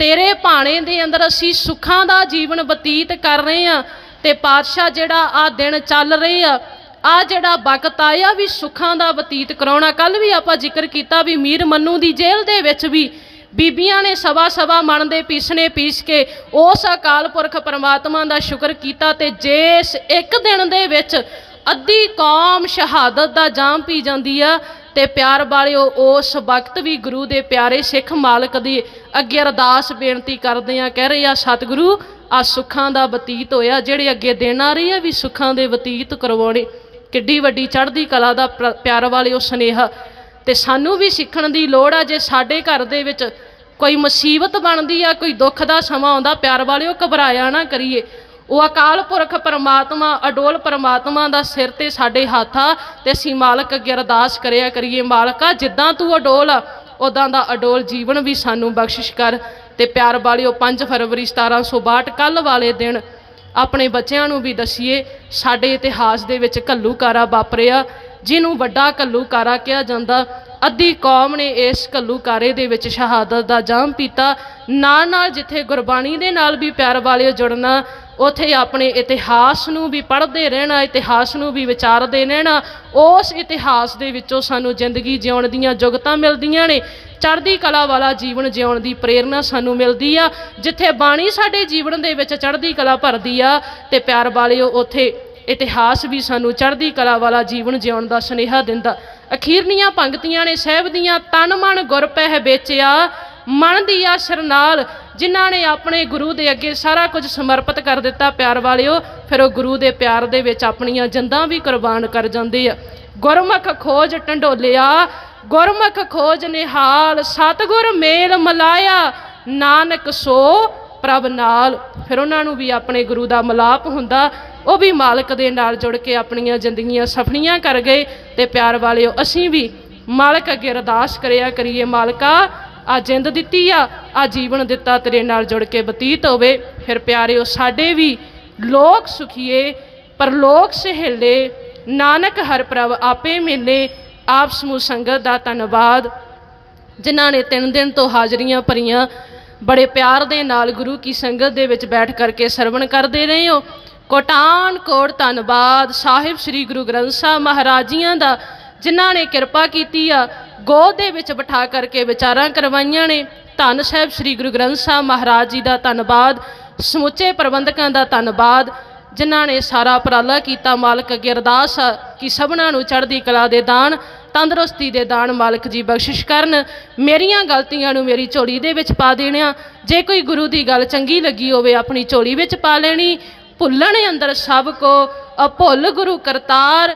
ਤੇਰੇ ਭਾਣੇ ਦੇ ਅੰਦਰ ਅਸੀਂ ਸੁੱਖਾਂ ਦਾ ਜੀਵਨ ਬਤੀਤ ਕਰ ਰਹੇ ਆ ਤੇ ਪਾਤਸ਼ਾਹ ਜਿਹੜਾ ਆ ਦਿਨ ਚੱਲ ਰਹੇ ਆ ਆ ਜਿਹੜਾ ਵਕਤ ਆਇਆ ਵੀ ਸੁੱਖਾਂ ਦਾ ਬਤੀਤ ਕਰਾਉਣਾ ਕੱਲ ਵੀ ਆਪਾਂ ਜ਼ਿਕਰ ਕੀਤਾ ਵੀ ਮੀਰ ਮੰਨੂ ਦੀ ਜੇਲ੍ਹ ਦੇ ਵਿੱਚ ਵੀ ਬੀਬੀਆਂ ਨੇ ਸਵਾ ਸਵਾ ਮਣ ਦੇ ਪੀਸਣੇ ਪੀਸ ਕੇ ਉਸ ਅਕਾਲ ਪੁਰਖ ਪਰਮਾਤਮਾ ਦਾ ਸ਼ੁਕਰ ਕੀਤਾ ਤੇ ਜਿਸ ਇੱਕ ਦਿਨ ਦੇ ਵਿੱਚ ਅੱਧੀ ਕੌਮ ਸ਼ਹਾਦਤ ਦਾ ਜਾਮ ਪੀ ਜਾਂਦੀ ਆ ਤੇ ਪਿਆਰ ਵਾਲਿਓ, ਉਸ ਵਕਤ ਵੀ ਗੁਰੂ ਦੇ ਪਿਆਰੇ ਸਿੱਖ ਮਾਲਕ ਦੀ ਅੱਗੇ ਅਰਦਾਸ ਬੇਨਤੀ ਕਰਦੇ ਆ, ਕਹਿ ਰਹੇ ਆ, ਸਤਿਗੁਰੂ, ਆ ਸੁੱਖਾਂ ਦਾ ਬਤੀਤ ਹੋਇਆ, ਜਿਹੜੇ ਅੱਗੇ ਦਿਨ ਆ ਰਹੇ ਆ, ਵੀ ਸੁੱਖਾਂ ਦੇ ਬਤੀਤ ਕਰਵਾਉਣੇ। ਕਿੱਡੀ ਵੱਡੀ ਚੜ੍ਹਦੀ ਕਲਾ ਦਾ ਪ੍ਰ- ਪਿਆਰ ਵਾਲਿਓ ਸੁਨੇਹਾ। ਤੇ ਸਾਨੂੰ ਵੀ ਸਿੱਖਣ ਦੀ ਲੋੜ ਆ, ਜੇ ਸਾਡੇ ਘਰ ਦੇ ਵਿੱਚ ਕੋਈ ਮੁਸੀਬਤ ਬਣਦੀ ਆ, ਕੋਈ ਦੁੱਖ ਦਾ ਸਮਾਂ ਆਉਂਦਾ, ਪਿਆਰ ਵਾਲਿਓ ਘਬਰਾਇਆ ਨਾ ਕਰੀਏ। ਉਹ ਅਕਾਲ ਪੁਰਖ ਪਰਮਾਤਮਾ, ਅਡੋਲ ਪਰਮਾਤਮਾ ਦਾ ਸਿਰ ਤੇ ਸਾਡੇ ਹੱਥ ਆ ਤੇ ਅਸੀਂ ਮਾਲਕ ਅੱਗੇ ਅਰਦਾਸ ਕਰਿਆ ਕਰੀਏ, ਮਾਲਕਾ ਜਿੱਦਾਂ ਤੂੰ ਅਡੋਲ ਆ ਉਦਾਂ ਦਾ ਅਡੋਲ ਜੀਵਨ ਵੀ ਸਾਨੂੰ ਬਖਸ਼ਿਸ਼ ਕਰ ਤੇ ਪਿਆਰ ਵਾਲਿਓ 5 ਫਰਵਰੀ 1762 ਕੱਲ ਵਾਲੇ ਦਿਨ ਆਪਣੇ ਬੱਚਿਆਂ ਨੂੰ ਵੀ ਦਸੀਏ, ਸਾਡੇ ਇਤਿਹਾਸ ਦੇ ਵਿੱਚ ਘੱਲੂਕਾਰਾ ਵਾਪਰਿਆ, ਜਿਹਨੂੰ ਵੱਡਾ ਘੱਲੂਕਾਰਾ ਕਿਹਾ ਜਾਂਦਾ ਅੱਧੀ ਕੌਮ ਨੇ ਇਸ ਘੱਲੂਕਾਰੇ ਦੇ ਵਿੱਚ ਸ਼ਹਾਦਤ ਦਾ ਜਾਮ ਪੀਤਾ। ਨਾਲ ਨਾਲ ਜਿੱਥੇ ਗੁਰਬਾਣੀ ਦੇ ਨਾਲ ਵੀ ਪਿਆਰ ਵਾਲਿਓ ਜੁੜਨਾ, ਉਥੇ ਆਪਣੇ ਇਤਿਹਾਸ ਨੂੰ ਵੀ ਪੜ੍ਹਦੇ ਰਹਿਣਾ, ਇਤਿਹਾਸ ਨੂੰ ਵੀ ਵਿਚਾਰਦੇ ਰਹਿਣਾ, ਉਸ ਇਤਿਹਾਸ ਦੇ ਵਿੱਚੋਂ ਸਾਨੂੰ ਜ਼ਿੰਦਗੀ ਜਿਉਣ ਦੀਆਂ ਜੁਗਤਾਂ ਮਿਲਦੀਆਂ ਨੇ। ਚੜ੍ਹਦੀ ਕਲਾ ਵਾਲਾ ਜੀਵਨ ਜਿਉਣ ਦੀ ਪ੍ਰੇਰਣਾ ਸਾਨੂੰ ਮਿਲਦੀ ਆ। ਜਿੱਥੇ ਬਾਣੀ ਸਾਡੇ ਜੀਵਨ ਦੇ ਵਿੱਚ ਚੜ੍ਹਦੀ ਕਲਾ ਭਰਦੀ ਆ, ਤੇ ਪਿਆਰ ਵਾਲਿਓ ਉਥੇ ਇਤਿਹਾਸ ਵੀ ਸਾਨੂੰ ਚੜ੍ਹਦੀ ਕਲਾ ਵਾਲਾ ਜੀਵਨ ਜਿਉਣ ਦਾ ਸੁਨੇਹਾ ਦਿੰਦਾ। ਅਖੀਰਨੀਆਂ ਪੰਕਤੀਆਂ ਨੇ ਸਾਹਿਬ ਦੀਆਂ ਤਨ ਮਨ ਗੁਰ ਪਹਿ ਵੇਚਿਆ, ਮਨ ਦੀ ਆਸਰ ਨਾਲ ਜਿਨ੍ਹਾਂ ਨੇ ਆਪਣੇ ਗੁਰੂ ਦੇ ਅੱਗੇ ਸਾਰਾ ਕੁਝ ਸਮਰਪਿਤ ਕਰ ਦਿੱਤਾ, ਪਿਆਰ ਵਾਲਿਓ, ਫਿਰ ਉਹ ਗੁਰੂ ਦੇ ਪਿਆਰ ਦੇ ਵਿੱਚ ਆਪਣੀਆਂ ਜੰਦਾਂ ਵੀ ਕੁਰਬਾਨ ਕਰ ਜਾਂਦੇ ਆ। ਗੁਰਮੁਖ ਖੋਜ ਟੰਡੋਲਿਆ, ਗੁਰਮੁਖ ਖੋਜ ਨਿਹਾਲ, ਸਤਗੁਰ ਮੇਲ ਮਲਾਇਆ, ਨਾਨਕ ਸੋ ਪ੍ਰਭ ਨਾਲ। ਫਿਰ ਉਹਨਾਂ ਨੂੰ ਵੀ ਆਪਣੇ ਗੁਰੂ ਦਾ ਮਲਾਪ ਹੁੰਦਾ ਉਹ ਵੀ ਮਾਲਕ ਦੇ ਨਾਲ ਜੁੜ ਕੇ ਆਪਣੀਆਂ ਜ਼ਿੰਦਗੀਆਂ ਸਫਲੀਆਂ ਕਰ ਗਏ ਤੇ ਪਿਆਰ ਵਾਲਿਓ, ਅਸੀਂ ਵੀ ਮਾਲਕ ਅੱਗੇ ਅਰਦਾਸ ਕਰਿਆ ਕਰੀਏ, ਮਾਲਕਾ, ਆ ਜਿੰਦ ਦਿੱਤੀ ਆ ਆ ਜੀਵਨ ਦਿੱਤਾ ਤੇਰੇ ਨਾਲ ਜੁੜ ਕੇ ਬਤੀਤ ਹੋਵੇ। ਫਿਰ ਪਿਆਰਿਓ, ਸਾਡੇ ਵੀ ਲੋਕ ਸੁਖੀਏ, ਪਰਲੋਕ ਸਹਿਲੇ, ਨਾਨਕ ਹਰ ਪ੍ਰਭ ਆਪੇ ਮਿਲੇ, ਆਪ ਸਮੂਹ ਸੰਗਤ ਦਾ ਧੰਨਵਾਦ। ਜਿਨ੍ਹਾਂ ਨੇ ਤਿੰਨ ਦਿਨ ਤੋਂ ਹਾਜ਼ਰੀਆਂ ਭਰੀਆਂ, ਬੜੇ ਪਿਆਰ ਦੇ ਨਾਲ ਗੁਰੂ ਕੀ ਸੰਗਤ ਦੇ ਵਿੱਚ ਬੈਠ ਕਰਕੇ ਸਰਵਣ ਕਰਦੇ ਰਹੇ ਹੋ। ਕੋਟਾਨ ਕੋਟ ਧੰਨਵਾਦ। ਸਾਹਿਬ ਸ੍ਰੀ ਗੁਰੂ ਗ੍ਰੰਥ ਸਾਹਿਬ ਮਹਾਰਾਜੀਆਂ ਦਾ, ਜਿਨ੍ਹਾਂ ਨੇ ਕਿਰਪਾ ਕੀਤੀ ਆ, ਗੋਦ ਦੇ ਵਿੱਚ ਬਿਠਾ ਕਰਕੇ ਵਿਚਾਰਾਂ ਕਰਵਾਈਆਂ ਨੇ। ਧੰਨ ਸਾਹਿਬ ਸ੍ਰੀ ਗੁਰੂ ਗ੍ਰੰਥ ਸਾਹਿਬ ਮਹਾਰਾਜ ਜੀ ਦਾ ਧੰਨਵਾਦ। ਸਮੁੱਚੇ ਪ੍ਰਬੰਧਕਾਂ ਦਾ ਧੰਨਵਾਦ, ਜਿਨ੍ਹਾਂ ਨੇ ਸਾਰਾ ਉਪਰਾਲਾ ਕੀਤਾ। ਮਾਲਕ ਅੱਗੇ ਅਰਦਾਸ ਆ ਕਿ ਸਭਨਾਂ ਨੂੰ ਚੜ੍ਹਦੀ ਕਲਾ ਦੇ ਦਾਨ, ਤੰਦਰੁਸਤੀ ਦੇ ਦਾਨ ਮਾਲਕ ਜੀ ਬਖਸ਼ਿਸ਼ ਕਰਨ। ਮੇਰੀਆਂ ਗਲਤੀਆਂ ਨੂੰ ਮੇਰੀ ਝੋਲੀ ਦੇ ਵਿੱਚ ਪਾ ਦੇਣਿਆ। ਜੇ ਕੋਈ ਗੁਰੂ ਦੀ ਗੱਲ ਚੰਗੀ ਲੱਗੀ ਹੋਵੇ, ਆਪਣੀ ਝੋਲੀ ਵਿੱਚ ਪਾ ਲੈਣੀ। ਭੁੱਲਣ ਅੰਦਰ ਸਭ ਕੋ ਅਭੁੱਲ ਗੁਰੂ ਕਰਤਾਰ।